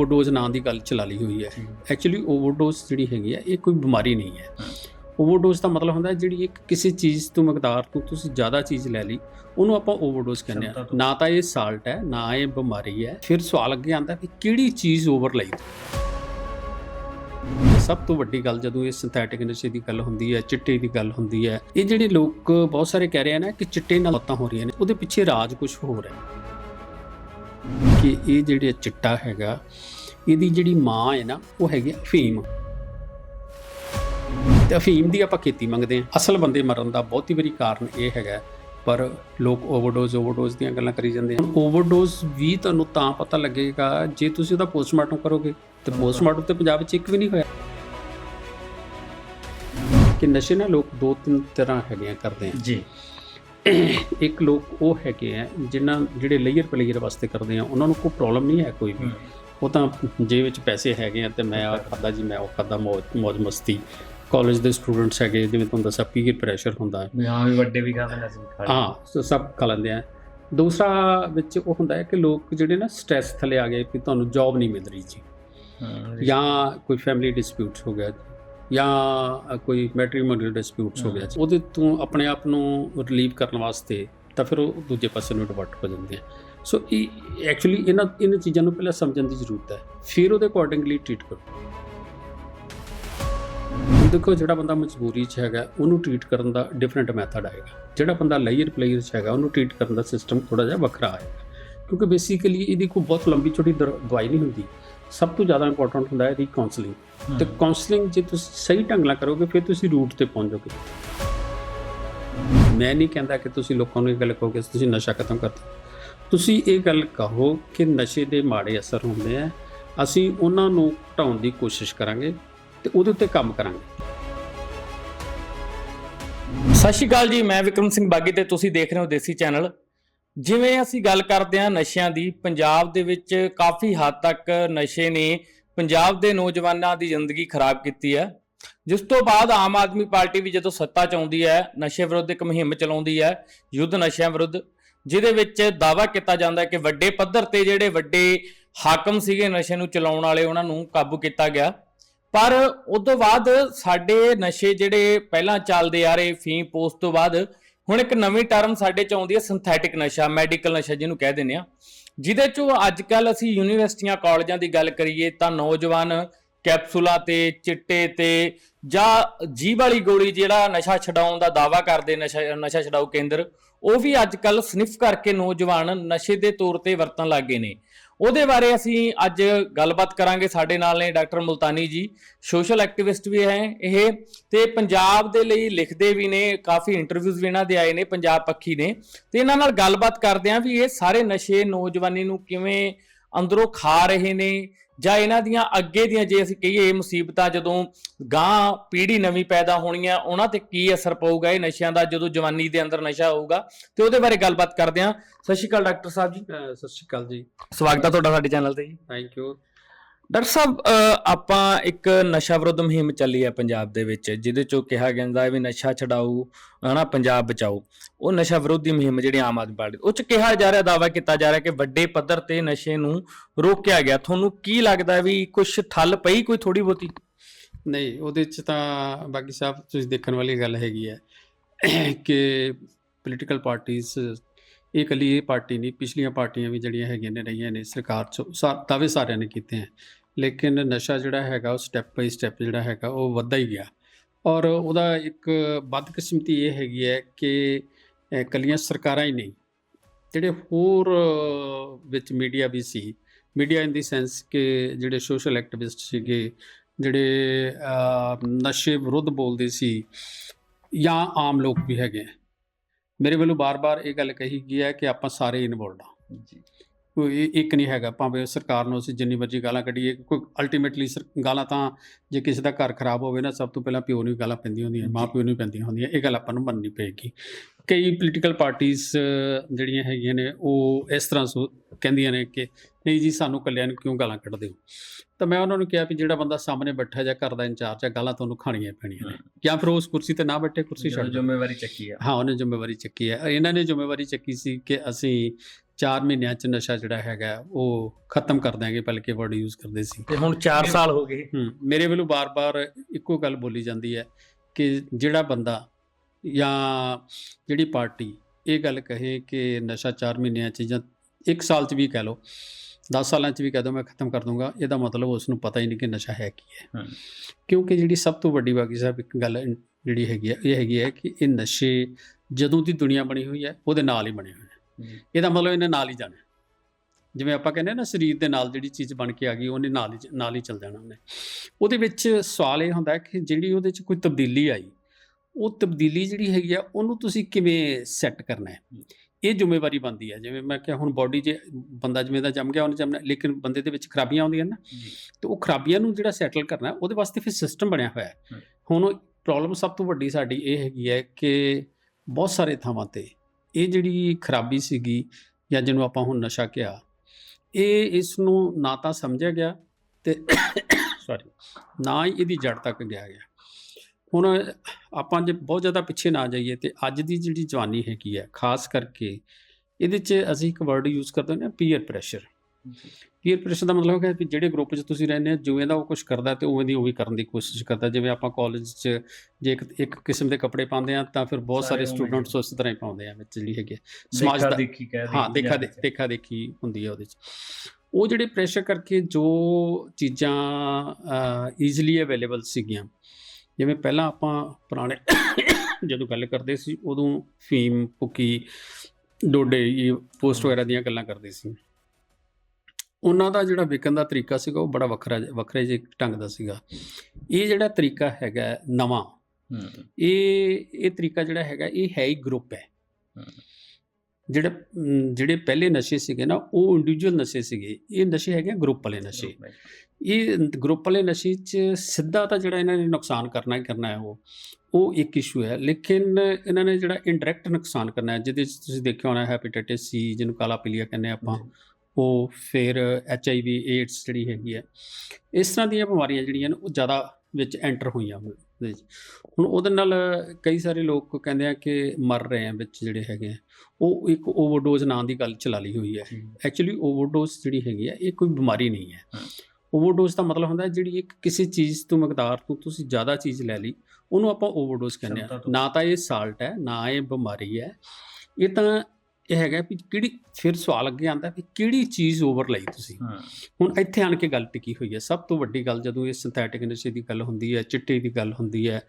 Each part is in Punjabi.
ਓਵਰਡੋਜ਼ ਨਾਂ ਦੀ ਗੱਲ ਚਲਾ ਲਈ ਹੋਈ ਹੈ। ਐਕਚੁਅਲੀ ਓਵਰਡੋਜ਼ ਜਿਹੜੀ ਹੈਗੀ ਹੈ ਇਹ ਕੋਈ ਬਿਮਾਰੀ ਨਹੀਂ ਹੈ। ਓਵਰਡੋਜ਼ ਦਾ ਮਤਲਬ ਹੁੰਦਾ ਜਿਹੜੀ ਇੱਕ ਕਿਸੇ ਚੀਜ਼ ਤੋਂ ਮਕਦਾਰ ਤੋਂ ਤੁਸੀਂ ਜ਼ਿਆਦਾ ਚੀਜ਼ ਲੈ ਲਈ ਉਹਨੂੰ ਆਪਾਂ ਓਵਰਡੋਜ਼ ਕਹਿੰਦੇ ਆ। ਨਾ ਤਾਂ ਇਹ ਸਾਲਟ ਹੈ ਨਾ ਇਹ ਬਿਮਾਰੀ ਹੈ। ਫਿਰ ਸਵਾਲ ਅੱਗੇ ਆਉਂਦਾ ਕਿ ਕਿਹੜੀ ਚੀਜ਼ ਓਵਰ ਲਈ? ਸਭ ਤੋਂ ਵੱਡੀ ਗੱਲ ਜਦੋਂ ਇਹ ਸਿੰਥੈਟਿਕ ਨਸ਼ੇ ਦੀ ਗੱਲ ਹੁੰਦੀ ਹੈ ਚਿੱਟੇ ਦੀ ਗੱਲ ਹੁੰਦੀ ਹੈ ਇਹ ਜਿਹੜੇ ਲੋਕ ਬਹੁਤ ਸਾਰੇ ਕਹਿ ਰਹੇ ਆ ਨਾ ਕਿ ਚਿੱਟੇ ਨਾਲ ਮੌਤਾਂ ਹੋ ਰਹੀਆਂ ਨੇ ਉਹਦੇ ਪਿੱਛੇ ਰਾਜ ਕੁਝ ਹੋਰ ਹੈ। ਕਿ ਇਹ ਜਿਹੜੇ ਚਿੱਟਾ ਹੈਗਾ ਇਹਦੀ ਜਿਹੜੀ ਮਾਂ ਹੈ ਨਾ ਉਹ ਹੈਗੀ ਅਫੀਮ। ਤੇ ਅਫੀਮ ਦੀ ਆਪਾਂ ਖੇਤੀ ਮੰਗਦੇ ਹਾਂ। ਅਸਲ ਬੰਦੇ ਮਰਨ ਦਾ ਬਹੁਤੀ ਵਾਰੀ ਕਾਰਨ ਇਹ ਹੈਗਾ ਪਰ ਲੋਕ ਓਵਰਡੋਜ਼ ਓਵਰਡੋਜ਼ ਦੀਆਂ ਗੱਲਾਂ ਕਰੀ ਜਾਂਦੇ ਹਨ। ਓਵਰਡੋਜ਼ ਵੀ ਤੁਹਾਨੂੰ ਤਾਂ ਪਤਾ ਲੱਗੇਗਾ ਜੇ ਤੁਸੀਂ ਉਹਦਾ ਪੋਸਟਮਾਰਟਮ ਕਰੋਗੇ ਤੇ ਪੋਸਟਮਾਰਟਮ ਤੇ ਪੰਜਾਬ ਵਿੱਚ ਇੱਕ ਵੀ ਨਹੀਂ ਹੋਇਆ। ਕਿ ਨਸ਼ੇ ਨਾਲ ਲੋਕ ਦੋ ਤਿੰਨ ਤਰ੍ਹਾਂ ਹੈਗੀਆਂ ਕਰਦੇ ਆ। ਜੀ। ਇੱਕ ਲੋਕ ਉਹ ਹੈਗੇ ਆ ਜਿਨ੍ਹਾਂ ਜਿਹੜੇ ਲੇਅਰ ਪਲੇਅਰ ਵਾਸਤੇ ਕਰਦੇ ਆ ਉਹਨਾਂ ਨੂੰ ਕੋਈ ਪ੍ਰੋਬਲਮ ਨਹੀਂ ਹੈ ਕੋਈ ਵੀ। ਉਹ ਤਾਂ ਜੇ ਵਿੱਚ ਪੈਸੇ ਹੈਗੇ ਆ ਤੇ ਮੈਂ ਆ ਖਾਦਾ ਜੀ ਮੈਂ ਉਹ ਖਾਦਾ ਮੌਜ ਮਸਤੀ ਕਾਲਜ ਦੇ ਸਟੂਡੈਂਟਸ ਹੈਗੇ ਜਿਵੇਂ ਤੁਹਾਨੂੰ ਦੱਸਿਆ ਪੀਅਰ ਪ੍ਰੈਸ਼ਰ ਹੁੰਦਾ ਹੈ। ਹਾਂ ਵੀ ਵੱਡੇ ਵੀ ਖਾਂਦੇ ਨੇ ਅਸੀਂ। ਹਾਂ ਸੋ ਸਭ ਖਾ ਲੈਂਦੇ ਆ। ਦੂਸਰਾ ਵਿੱਚ ਉਹ ਹੁੰਦਾ ਹੈ ਕਿ ਲੋਕ ਜਿਹੜੇ ਨਾ ਸਟ੍ਰੈਸ ਥੱਲੇ ਆ ਗਏ ਕਿ ਤੁਹਾਨੂੰ ਜੌਬ ਨਹੀਂ ਮਿਲ ਰਹੀ ਜੀ। ਜਾਂ। ਕੋਈ ਫੈਮਿਲੀ ਡਿਸਪਿਊਟਸ ਹੋ ਗਿਆ ਜਾਂ ਕੋਈ ਮੈਟ੍ਰੀਮੋਨੀਅਲ ਡਿਸਪਿਊਟਸ ਹੋ ਗਿਆ। ਉਹਦੇ ਤੋਂ ਆਪਣੇ ਆਪ ਨੂੰ ਰਿਲੀਵ ਕਰਨ ਵਾਸਤੇ ਤਾਂ ਫਿਰ ਉਹ ਦੂਜੇ ਪਾਸੇ ਨੂੰ ਡਿਵਰਟ ਹੋ ਜਾਂਦੇ ਆ। ਸੋ ਇਹ ਐਕਚੁਅਲੀ ਇਹਨਾਂ ਇਹਨਾਂ ਚੀਜ਼ਾਂ ਨੂੰ ਪਹਿਲਾਂ ਸਮਝਣ ਦੀ ਜ਼ਰੂਰਤ ਹੈ। ਫਿਰ ਉਹਦੇ ਅਕੋਰਡਿੰਗਲੀ ਟ੍ਰੀਟ ਕਰੋ। ਦੇਖੋ ਜਿਹੜਾ ਬੰਦਾ ਮਜਬੂਰੀ 'ਚ ਹੈਗਾ ਉਹਨੂੰ ਟ੍ਰੀਟ ਕਰਨ ਦਾ ਡਿਫਰੈਂਟ ਮੈਥਡ ਆਏਗਾ। ਜਿਹੜਾ ਬੰਦਾ ਲੇਅਰ ਪਲੇਅਰ 'ਚ ਹੈਗਾ ਉਹਨੂੰ ਟ੍ਰੀਟ ਕਰਨ ਦਾ ਸਿਸਟਮ ਥੋੜਾ ਜਿਹਾ ਵੱਖਰਾ ਆਏਗਾ। ਕਿਉਂਕਿ ਬੇਸਿਕਲੀ ਇਹਦੀ ਕੋਈ ਬਹੁਤ ਲੰਬੀ ਛੋਟੀ ਦਵਾਈ ਨਹੀਂ ਹੁੰਦੀ। ਸਭ ਤੋਂ ਜ਼ਿਆਦਾ ਇੰਪੋਰਟੈਂਟ ਹੁੰਦਾ ਹੈ ਇਹਦੀ ਕਾਉਂਸਲਿੰਗ ਤੇ ਕਾਉਂਸਲਿੰਗ ਜੇ ਤੁਸੀਂ ਸਹੀ ਢੰਗ ਨਾਲ ਕਰੋਗੇ ਫਿਰ ਤੁਸੀਂ ਰੂਟ ਤੇ ਪਹੁੰਚੋਗੇ ਮੈਂ ਨਹੀਂ ਕਹਿੰਦਾ ਕਿ ਤੁਸੀਂ ਲੋਕਾਂ ਨੂੰ ਇਹ ਗੱਲ ਕਹੋ ਕਿ ਤੁਸੀਂ ਨਸ਼ਾ ਖਤਮ ਕਰ ਦਿਓ ਤੁਸੀਂ ਇਹ ਗੱਲ ਕਹੋ ਕਿ ਨਸ਼ੇ ਦੇ ਮਾੜੇ ਅਸਰ ਹੁੰਦੇ ਆ। ਅਸੀਂ ਉਹਨਾਂ ਨੂੰ ਘਟਾਉਣ ਦੀ ਕੋਸ਼ਿਸ਼ ਕਰਾਂਗੇ ਤੇ ਉਹਦੇ ਉੱਤੇ ਕੰਮ ਕਰਾਂਗੇ। ਸਤਿ ਸ਼੍ਰੀ ਅਕਾਲ ਜੀ, ਮੈਂ ਵਿਕਰਮ ਸਿੰਘ ਬਾਗੀ ਤੇ ਤੁਸੀਂ ਦੇਖ ਰਹੇ ਹੋ ਦੇਸੀ ਚੈਨਲ। ਜਿਵੇਂ ਅਸੀਂ ਗੱਲ ਕਰਦੇ ਹਾਂ ਨਸ਼ਿਆਂ ਦੀ, ਪੰਜਾਬ ਦੇ ਵਿੱਚ ਕਾਫੀ ਹੱਦ ਤੱਕ ਨਸ਼ੇ ਨੇ ਪੰਜਾਬ ਦੇ ਨੌਜਵਾਨਾਂ ਦੀ ਜ਼ਿੰਦਗੀ ਖਰਾਬ ਕੀਤੀ ਹੈ। ਜਿਸ ਤੋਂ ਬਾਅਦ ਆਮ ਆਦਮੀ ਪਾਰਟੀ ਵੀ ਜਦੋਂ ਸੱਤਾ 'ਚ ਆਉਂਦੀ ਹੈ, ਨਸ਼ੇ ਵਿਰੁੱਧ ਇੱਕ ਮੁਹਿੰਮ ਚਲਾਉਂਦੀ ਹੈ, ਯੁੱਧ ਨਸ਼ਿਆਂ ਵਿਰੁੱਧ ਜਿਹਦੇ ਵਿੱਚ ਦਾਅਵਾ ਕੀਤਾ ਜਾਂਦਾ ਹੈ ਕਿ ਵੱਡੇ ਪੱਧਰ ਤੇ ਜਿਹੜੇ ਵੱਡੇ ਹਾਕਮ ਸੀਗੇ ਨਸ਼ੇ ਨੂੰ ਚਲਾਉਣ ਵਾਲੇ, ਉਹਨਾਂ ਨੂੰ ਕਾਬੂ ਕੀਤਾ ਗਿਆ। ਪਰ ਉਸ ਤੋਂ ਬਾਅਦ ਸਾਡੇ ਨਸ਼ੇ ਜਿਹੜੇ ਪਹਿਲਾਂ ਚੱਲਦੇ ਆ ਰਹੇ, ਫੀਮ ਪੋਸਟ ਤੋਂ ਬਾਅਦ, ਹੁਣ ਇੱਕ ਨਵੀਂ ਟਰਮ ਸਾਡੇ ਚ ਆਉਂਦੀ ਹੈ ਸਿੰਥੈਟਿਕ ਨਸ਼ਾ ਮੈਡੀਕਲ ਨਸ਼ਾ ਜਿਹਨੂੰ ਕਹਿ ਦਿੰਦੇ ਆ। ਜਿਹਦੇ ਚੋਂ ਅੱਜ ਕੱਲ ਅਸੀਂ ਯੂਨੀਵਰਸਿਟੀਆਂ, ਕਾਲਜਾਂ ਦੀ ਗੱਲ ਕਰੀਏ ਤਾਂ ਨੌਜਵਾਨ ਕੈਪਸੂਲਾਂ ਤੇ, ਚਿੱਟੇ ਤੇ ਜਾਂ ਜੀਭ ਵਾਲੀ ਗੋਲੀ ਜਿਹੜਾ ਨਸ਼ਾ ਛਡਾਉਣ ਦਾ ਦਾਵਾ ਕਰਦੇ, ਨਸ਼ਾ ਨਸ਼ਾ ਛਡਾਊ ਕੇਂਦਰ ਉਹ ਵੀ ਅੱਜ ਕੱਲ ਸਨਿਫ ਕਰਕੇ ਨੌਜਵਾਨ ਨਸ਼ੇ ਦੇ ਤੌਰ ਤੇ ਵਰਤਣ ਲੱਗ ਗਏ ਨੇ। ਉਹਦੇ ਬਾਰੇ ਅਸੀਂ ਅੱਜ ਗੱਲਬਾਤ ਕਰਾਂਗੇ। ਸਾਡੇ ਨਾਲ ਨੇ ਡਾਕਟਰ ਮੁਲਤਾਨੀ ਜੀ, ਸੋਸ਼ਲ ਐਕਟਿਵਿਸਟ ਵੀ ਹੈ ਇਹ ਤੇ ਪੰਜਾਬ ਦੇ ਲਈ ਲਿਖਦੇ ਵੀ ਨੇ, ਕਾਫੀ ਇੰਟਰਵਿਊਜ਼ ਵੀ ਇਹਨਾਂ ਦੇ ਆਏ ਨੇ, ਪੰਜਾਬ ਪੱਖੀ ਨੇ। ਤੇ ਇਹਨਾਂ ਨਾਲ ਗੱਲਬਾਤ ਕਰਦੇ ਆਂ ਵੀ ਇਹ ਸਾਰੇ ਨਸ਼ੇ ਨੌਜਵਾਨੀ ਨੂੰ ਕਿਵੇਂ ਅੰਦਰੋਂ ਖਾ ਰਹੇ ਨੇ ਜਾਂ ਇਹਨਾਂ ਦੀਆਂ ਅੱਗੇ ਦੀਆਂ ਜੇ ਅਸੀਂ ਕਹੀਏ ਇਹ ਮੁਸੀਬਤਾਂ ਜਦੋਂ ਗਾਂ ਪੀੜ੍ਹੀ ਨਵੀਂ ਪੈਦਾ ਹੋਣੀ ਆ ਉਹਨਾਂ ਤੇ ਕੀ ਅਸਰ ਪਊਗਾ ਇਹ ਨਸ਼ਿਆਂ ਦਾ ਜਦੋਂ ਜਵਾਨੀ ਦੇ ਅੰਦਰ ਨਸ਼ਾ ਹੋਊਗਾ? ਤੇ ਉਹਦੇ ਬਾਰੇ ਗੱਲਬਾਤ ਕਰਦੇ ਆਂ ਸਤਿ ਸ਼੍ਰੀ ਅਕਾਲ ਡਾਕਟਰ ਸਾਹਿਬ ਜੀ। ਸਤਿ ਸ਼੍ਰੀ ਅਕਾਲ ਜੀ। ਸਵਾਗਤ ਹੈ ਤੁਹਾਡਾ ਸਾਡੇ ਚੈਨਲ ਤੇ ਜੀ। ਥੈਂਕ ਯੂ ਡਾਕਟਰ ਸਾਹਿਬ ਆਪਾਂ ਇੱਕ ਨਸ਼ਾ ਵਿਰੁੱਧ ਮੁਹਿੰਮ ਚੱਲੀ ਹੈ ਪੰਜਾਬ ਦੇ ਵਿੱਚ, ਜਿਹਦੇ ਚੋਂ ਕਿਹਾ ਜਾਂਦਾ ਹੈ ਵੀ ਨਸ਼ਾ ਛਡਾਊ, ਹਨਾ, ਪੰਜਾਬ ਬਚਾਓ। ਉਹ ਨਸ਼ਾ ਵਿਰੋਧੀ ਮੁਹਿੰਮ ਜਿਹੜੀ ਆਮ ਆਦਮੀ ਪਾਰਟੀ, ਉਹ ਚ ਕਿਹਾ ਜਾ ਰਿਹਾ ਦਾਵਾ ਕੀਤਾ ਜਾ ਰਿਹਾ ਕਿ ਵੱਡੇ ਪੱਧਰ ਤੇ ਨਸ਼ੇ ਨੂੰ ਰੋਕਿਆ ਗਿਆ। ਤੁਹਾਨੂੰ ਕੀ ਲੱਗਦਾ ਵੀ ਕੁਝ ਥੱਲ ਪਈ ਕੋਈ ਥੋੜੀ ਬਹੁਤੀ? ਨਹੀਂ, ਉਹਦੇ ਚ ਤਾਂ ਬਾਕੀ ਸਾਹਿਬ ਤੁਸੀਂ ਦੇਖਣ ਵਾਲੀ ਗੱਲ ਹੈਗੀ ਹੈ ਕਿ ਪੋਲੀਟੀਕਲ ਪਾਰਟੀਆਂ ਇਹ ਇਕੱਲੀ ਇਹ ਪਾਰਟੀ ਨਹੀਂ, ਪਿਛਲੀਆਂ ਪਾਰਟੀਆਂ ਵੀ ਜਿਹੜੀਆਂ ਹੈਗੀਆਂ ਨੇ, ਰਹੀਆਂ ਨੇ, ਸਰਕਾਰ ਚ, ਸਾ- ਦਾਅਵੇ ਸਾਰਿਆਂ ਨੇ ਕੀਤੇ ਹੈ। ਲੇਕਿਨ ਨਸ਼ਾ ਜਿਹੜਾ ਹੈਗਾ ਉਹ ਸਟੈਪ ਬਾਈ ਸਟੈਪ ਜਿਹੜਾ ਹੈਗਾ ਉਹ ਵੱਧਦਾ ਹੀ ਗਿਆ। ਔਰ ਉਹਦਾ ਇੱਕ ਬਦਕਿਸਮਤੀ ਇਹ ਹੈਗੀ ਹੈ ਕਿ ਅਹ, ਇਕੱਲੀਆਂ ਸਰਕਾਰਾਂ ਹੀ ਨਹੀਂ ਜਿਹੜੇ ਹੋਰ ਵਿੱਚ ਮੀਡੀਆ ਵੀ ਸੀ ਮੀਡੀਆ ਇਨ ਦੀ ਸੈਂਸ ਕਿ ਜਿਹੜੇ ਸੋਸ਼ਲ ਐਕਟਿਵਿਸਟ ਸੀਗੇ ਜਿਹੜੇ ਨਸ਼ੇ ਵਿਰੁੱਧ ਬੋਲਦੇ ਸੀ ਜਾਂ ਆਮ ਲੋਕ ਵੀ ਹੈਗੇ ਆ। ਮੇਰੇ ਵੱਲੋਂ ਬਾਰ-ਬਾਰ ਇਹ ਗੱਲ ਕਹੀ ਗਈ ਹੈ ਕਿ ਆਪਾਂ ਸਾਰੇ ਇਨਵੋਲਡ ਆ ਜੀ। ਕੋਈ ਇੱਕ ਨਹੀਂ ਹੈਗਾ। ਭਾਵੇਂ ਸਰਕਾਰ ਨੂੰ ਅਸੀਂ ਜਿੰਨੀ ਮਰਜ਼ੀ ਗਾਲਾਂ ਕੱਢੀਏ ਕੋਈ ਅਲਟੀਮੇਟਲੀ ਗਾਲਾਂ ਤਾਂ ਜੇ ਕਿਸੇ ਦਾ ਘਰ ਖਰਾਬ ਹੋਵੇ ਨਾ ਸਭ ਤੋਂ ਪਹਿਲਾਂ ਪਿਓ ਨੂੰ ਗਾਲਾਂ ਪੈਂਦੀਆਂ ਹੁੰਦੀਆਂ ਮਾਂ ਪਿਓ ਨੂੰ ਪੈਂਦੀਆਂ ਹੁੰਦੀਆਂ ਇਹ ਗੱਲ ਆਪਾਂ ਨੂੰ ਮੰਨਣੀ ਪਏਗੀ। ਕਈ ਪੋਲੀਟੀਕਲ ਪਾਰਟੀਆਂ ਜਿਹੜੀਆਂ ਹੈਗੀਆਂ ਨੇ ਉਹ ਇਸ ਤਰ੍ਹਾਂ ਸੋ ਕਹਿੰਦੀਆਂ ਨੇ ਕਿ ਨਹੀਂ ਜੀ ਸਾਨੂੰ ਕੱਲਿਆਂ ਨੂੰ ਕਿਉਂ ਗਾਲਾਂ ਕੱਢਦੇ ਹੋ? ਤਾਂ ਮੈਂ ਉਹਨਾਂ ਨੂੰ ਕਿਹਾ ਵੀ ਜਿਹੜਾ ਬੰਦਾ ਸਾਹਮਣੇ ਬੈਠਾ ਜਾਂ ਘਰ ਦਾ ਇੰਚਾਰਜ ਹੈ ਗਾਲਾਂ ਤੁਹਾਨੂੰ ਖਾਣੀਆਂ ਪੈਣੀਆਂ ਨੇ। ਜਾਂ ਫਿਰ ਉਸ ਕੁਰਸੀ ਤੇ ਨਾ ਬੈਠੇ ਕੁਰਸੀ ਛੱਡ ਜ਼ਿੰਮੇਵਾਰੀ ਚੱਕੀ ਆ। ਹਾਂ ਉਹਨੇ ਜ਼ਿੰਮੇਵਾਰੀ ਚੱਕੀ ਹੈ ਇਹਨਾਂ ਨੇ ਜ਼ਿੰਮੇਵਾਰੀ ਚੱਕੀ ਸੀ ਕਿ ਅਸੀਂ 4 ਮਹੀਨਿਆਂ ਚ ਨਸ਼ਾ ਜਿਹੜਾ ਹੈਗਾ ਉਹ ਖਤਮ ਕਰ ਦਿਆਂਗੇ ਬਲਕਿ ਵਰਡ ਯੂਜ਼ ਕਰਦੇ ਸੀ। ਤੇ ਹੁਣ 4 ਸਾਲ ਹੋ ਗਏ। ਹੂੰ ਮੇਰੇ ਵੱਲੋਂ ਬਾਰ-ਬਾਰ ਇੱਕੋ ਗੱਲ ਬੋਲੀ ਜਾਂਦੀ ਹੈ ਕਿ ਜਿਹੜਾ ਬੰਦਾ ਜਾਂ ਜਿਹੜੀ ਪਾਰਟੀ ਇਹ ਗੱਲ ਕਹੇ ਕਿ ਨਸ਼ਾ 4 ਮਹੀਨਿਆਂ 'ਚ ਜਾਂ 1 ਸਾਲ 'ਚ ਵੀ ਕਹਿ ਲਓ 10 ਸਾਲਾਂ 'ਚ ਵੀ ਕਹਿ ਦੋ ਮੈਂ ਖਤਮ ਕਰ ਦੂੰਗਾ ਇਹਦਾ ਮਤਲਬ ਉਸ ਨੂੰ ਪਤਾ ਹੀ ਨਹੀਂ ਕਿ ਨਸ਼ਾ ਹੈ ਕੀ ਹੈ। ਕਿਉਂਕਿ ਜਿਹੜੀ ਸਭ ਤੋਂ ਵੱਡੀ ਬਾਕੀ ਸਾਹਿਬ ਇੱਕ ਗੱਲ ਜਿਹੜੀ ਹੈਗੀ ਹੈ ਇਹ ਹੈਗੀ ਹੈ ਕਿ ਇਹ ਨਸ਼ੇ ਜਦੋਂ ਦੀ ਦੁਨੀਆ ਬਣੀ ਹੋਈ ਹੈ ਉਹਦੇ ਨਾਲ ਹੀ ਬਣੇ ਹੋਏ ਇਹਦਾ ਮਤਲਬ ਇਹਨੇ ਨਾਲ ਹੀ ਜਾਣਾ। ਜਿਵੇਂ ਆਪਾਂ ਕਹਿੰਦੇ ਨਾ ਸਰੀਰ ਦੇ ਨਾਲ ਜਿਹੜੀ ਚੀਜ਼ ਬਣ ਕੇ ਆ ਗਈ ਉਹਨੇ ਨਾਲ ਹੀ ਨਾਲ ਹੀ ਚੱਲ ਜਾਣਾ ਉਹਨੇ। ਉਹਦੇ ਵਿੱਚ ਸਵਾਲ ਇਹ ਹੁੰਦਾ ਕਿ ਜਿਹੜੀ ਉਹਦੇ 'ਚ ਕੋਈ ਤਬਦੀਲੀ ਆਈ ਉਹ ਤਬਦੀਲੀ ਜਿਹੜੀ ਹੈਗੀ ਆ ਉਹਨੂੰ ਤੁਸੀਂ ਕਿਵੇਂ ਸੈੱਟ ਕਰਨਾ ਹੈ? ਇਹ ਜ਼ਿੰਮੇਵਾਰੀ ਬਣਦੀ ਹੈ। ਜਿਵੇਂ ਮੈਂ ਕਿਹਾ ਹੁਣ ਬਾਡੀ 'ਚ ਬੰਦਾ ਜਿਵੇਂ ਦਾ ਜੰਮ ਗਿਆ ਉਹਨੇ ਜੰਮਣਾ ਲੇਕਿਨ ਬੰਦੇ ਦੇ ਵਿੱਚ ਖਰਾਬੀਆਂ ਆਉਂਦੀਆਂ ਨਾ ਤੇ ਉਹ ਖਰਾਬੀਆਂ ਨੂੰ ਜਿਹੜਾ ਸੈਟਲ ਕਰਨਾ ਉਹਦੇ ਵਾਸਤੇ ਫਿਰ ਸਿਸਟਮ ਬਣਿਆ ਹੋਇਆ ਹੈ। ਹੁਣ ਪ੍ਰੋਬਲਮ ਸਭ ਤੋਂ ਵੱਡੀ ਸਾਡੀ ਇਹ ਹੈਗੀ ਹੈ ਕਿ ਬਹੁਤ ਸਾਰੇ ਥਾਵਾਂ ਤੇ ਇਹ ਜਿਹੜੀ ਖਰਾਬੀ ਸੀਗੀ ਜਾਂ ਜਿਹਨੂੰ ਆਪਾਂ ਹੁਣ ਨਸ਼ਾ ਕਿਹਾ, ਇਹ ਇਸ ਨੂੰ ਨਾ ਤਾਂ ਸਮਝਿਆ ਗਿਆ ਤੇ ਸੌਰੀ ਨਾ ਹੀ ਇਹਦੀ ਜੜ ਤੱਕ ਗਿਆ ਗਿਆ। ਹੁਣ ਆਪਾਂ ਜੇ ਬਹੁਤ ਜ਼ਿਆਦਾ ਪਿੱਛੇ ਨਾ ਜਾਈਏ ਤੇ ਅੱਜ ਦੀ ਜਿਹੜੀ ਜਵਾਨੀ ਹੈਗੀ ਹੈ, ਖਾਸ ਕਰਕੇ ਇਹਦੇ 'ਚ ਅਸੀਂ ਇੱਕ ਵਰਡ ਯੂਜ਼ ਕਰਦੇ ਹਾਂ ਪੀਅਰ ਪ੍ਰੈਸ਼ਰ ਪੀਅਰ ਪ੍ਰੈਸ਼ਰ ਦਾ ਮਤਲਬ ਹੈ ਕਿ ਜਿਹੜੇ ਗਰੁੱਪ 'ਚ ਤੁਸੀਂ ਰਹਿੰਦੇ ਹੋ ਜਿਵੇਂ ਦਾ ਉਹ ਕੁਝ ਕਰਦਾ ਤੇ ਉਵੇਂ ਦੀ ਉਹ ਵੀ ਕਰਨ ਦੀ ਕੋਸ਼ਿਸ਼ ਕਰਦਾ? ਜਿਵੇਂ ਆਪਾਂ ਕਾਲਜ 'ਚ ਜੇ ਇੱਕ ਇੱਕ ਕਿਸਮ ਦੇ ਕੱਪੜੇ ਪਾਉਂਦੇ ਆ ਤਾਂ ਫਿਰ ਬਹੁਤ ਸਾਰੇ ਸਟੂਡੈਂਟਸ ਉਸ ਤਰ੍ਹਾਂ ਹੀ ਪਾਉਂਦੇ ਆ ਵਿੱਚ ਜਿਹੜੀ ਹੈਗੀ। ਸਮਾਜ ਦਾ ਦੇਖੀ ਕਹਿ ਹਾਂ ਦੇਖਾ ਦੇਖਾ ਦੇਖੀ ਹੁੰਦੀ ਹੈ ਉਹਦੇ 'ਚ। ਉਹ ਜਿਹੜੇ ਪ੍ਰੈਸ਼ਰ ਕਰਕੇ ਜੋ ਚੀਜ਼ਾਂ ਈਜ਼ੀਲੀ ਅਵੇਲੇਬਲ ਸੀਗੀਆਂ ਜਿਵੇਂ ਪਹਿਲਾਂ ਆਪਾਂ ਪੁਰਾਣੇ ਜਦੋਂ ਗੱਲ ਕਰਦੇ ਸੀ ਉਦੋਂ ਫੀਮ ਪੁੱਕੀ ਡੋਡੇ ਇਹ ਪੋਸਟ ਵਗੈਰਾ ਦੀਆਂ ਗੱਲਾਂ ਕਰਦੇ ਸੀ। ਉਹਨਾਂ ਦਾ ਜਿਹੜਾ ਵਿਕਣ ਦਾ ਤਰੀਕਾ ਸੀਗਾ ਉਹ ਬੜਾ ਵੱਖਰਾ ਵੱਖਰੇ ਜਿਹੇ ਢੰਗ ਦਾ ਸੀਗਾ। ਇਹ ਜਿਹੜਾ ਤਰੀਕਾ ਹੈਗਾ ਨਵਾਂ ਇਹ ਇਹ ਤਰੀਕਾ ਜਿਹੜਾ ਹੈਗਾ ਇਹ ਹੈ ਹੀ ਗਰੁੱਪ ਹੈ। ਜਿਹੜੇ ਜਿਹੜੇ ਪਹਿਲੇ ਨਸ਼ੇ ਸੀਗੇ ਨਾ ਉਹ ਇੰਡੀਵਿਜੂਅਲ ਨਸ਼ੇ ਸੀਗੇ। ਇਹ ਨਸ਼ੇ ਹੈਗੇ ਗਰੁੱਪ ਵਾਲੇ ਨਸ਼ੇ। ਇਹ ਗਰੁੱਪ ਵਾਲੇ ਨਸ਼ੇ 'ਚ ਸਿੱਧਾ ਤਾਂ ਜਿਹੜਾ ਇਹਨਾਂ ਨੇ ਨੁਕਸਾਨ ਕਰਨਾ ਹੀ ਕਰਨਾ ਹੈ ਉਹ ਉਹ ਇੱਕ ਇਸ਼ੂ ਹੈ। ਲੇਕਿਨ ਇਹਨਾਂ ਨੇ ਜਿਹੜਾ ਇਨਡਾਇਰੈਕਟ ਨੁਕਸਾਨ ਕਰਨਾ ਹੈ ਜਿਹਦੇ 'ਚ ਤੁਸੀਂ ਦੇਖਿਆ ਹੋਣਾ ਹੈਪੇਟਾਈਟਿਸ ਸੀ ਜਿਹਨੂੰ ਕਾਲਾ ਪੀਲੀਆ ਕਹਿੰਦੇ ਆਪਾਂ। ਉਹ ਫਿਰ ਐਚ ਆਈ ਵੀ ਏਡਸ ਜਿਹੜੀ ਹੈਗੀ ਹੈ ਇਸ ਤਰ੍ਹਾਂ ਦੀਆਂ ਬਿਮਾਰੀਆਂ ਜਿਹੜੀਆਂ ਨੇ ਉਹ ਜ਼ਿਆਦਾ ਵਿੱਚ ਐਂਟਰ ਹੋਈਆਂ ਵਿੱਚ। ਹੁਣ ਉਹਦੇ ਨਾਲ ਕਈ ਸਾਰੇ ਲੋਕ ਕਹਿੰਦੇ ਆ ਕਿ ਮਰ ਰਹੇ ਆ ਵਿੱਚ ਜਿਹੜੇ ਹੈਗੇ ਆ। ਉਹ ਇੱਕ ਓਵਰਡੋਜ਼ ਨਾਂ ਦੀ ਗੱਲ ਚਲਾ ਲਈ ਹੋਈ ਹੈ। ਐਕਚੁਅਲੀ ਓਵਰਡੋਜ਼ ਜਿਹੜੀ ਹੈਗੀ ਆ ਇਹ ਕੋਈ ਬਿਮਾਰੀ ਨਹੀਂ ਹੈ। ਓਵਰਡੋਜ਼ ਦਾ ਮਤਲਬ ਹੁੰਦਾ ਜਿਹੜੀ ਇੱਕ ਕਿਸੇ ਚੀਜ਼ ਤੋਂ ਮਕਦਾਰ ਤੋਂ ਤੁਸੀਂ ਜ਼ਿਆਦਾ ਚੀਜ਼ ਲੈ ਲਈ ਉਹਨੂੰ ਆਪਾਂ ਓਵਰਡੋਜ਼ ਕਹਿੰਦੇ ਆ। ਨਾ ਤਾਂ ਇਹ ਸਾਲਟ ਹੈ ਨਾ ਇਹ ਬਿਮਾਰੀ ਹੈ। ਇਹ ਤਾਂ ਇਹ ਹੈਗਾ ਵੀ ਕਿਹੜੀ ਫਿਰ ਸਵਾਲ ਅੱਗੇ ਆਉਂਦਾ ਵੀ ਕਿਹੜੀ ਚੀਜ਼ ਓਵਰ ਲਈ ਤੁਸੀਂ? ਹੁਣ ਇੱਥੇ ਆਣ ਕੇ ਗੱਲ ਟਿਕੀ ਹੋਈ ਹੈ। ਸਭ ਤੋਂ ਵੱਡੀ ਗੱਲ ਜਦੋਂ ਇਹ ਸਿੰਥੈਟਿਕ ਨਸ਼ੇ ਦੀ ਗੱਲ ਹੁੰਦੀ ਹੈ ਚਿੱਟੇ ਦੀ ਗੱਲ ਹੁੰਦੀ ਹੈ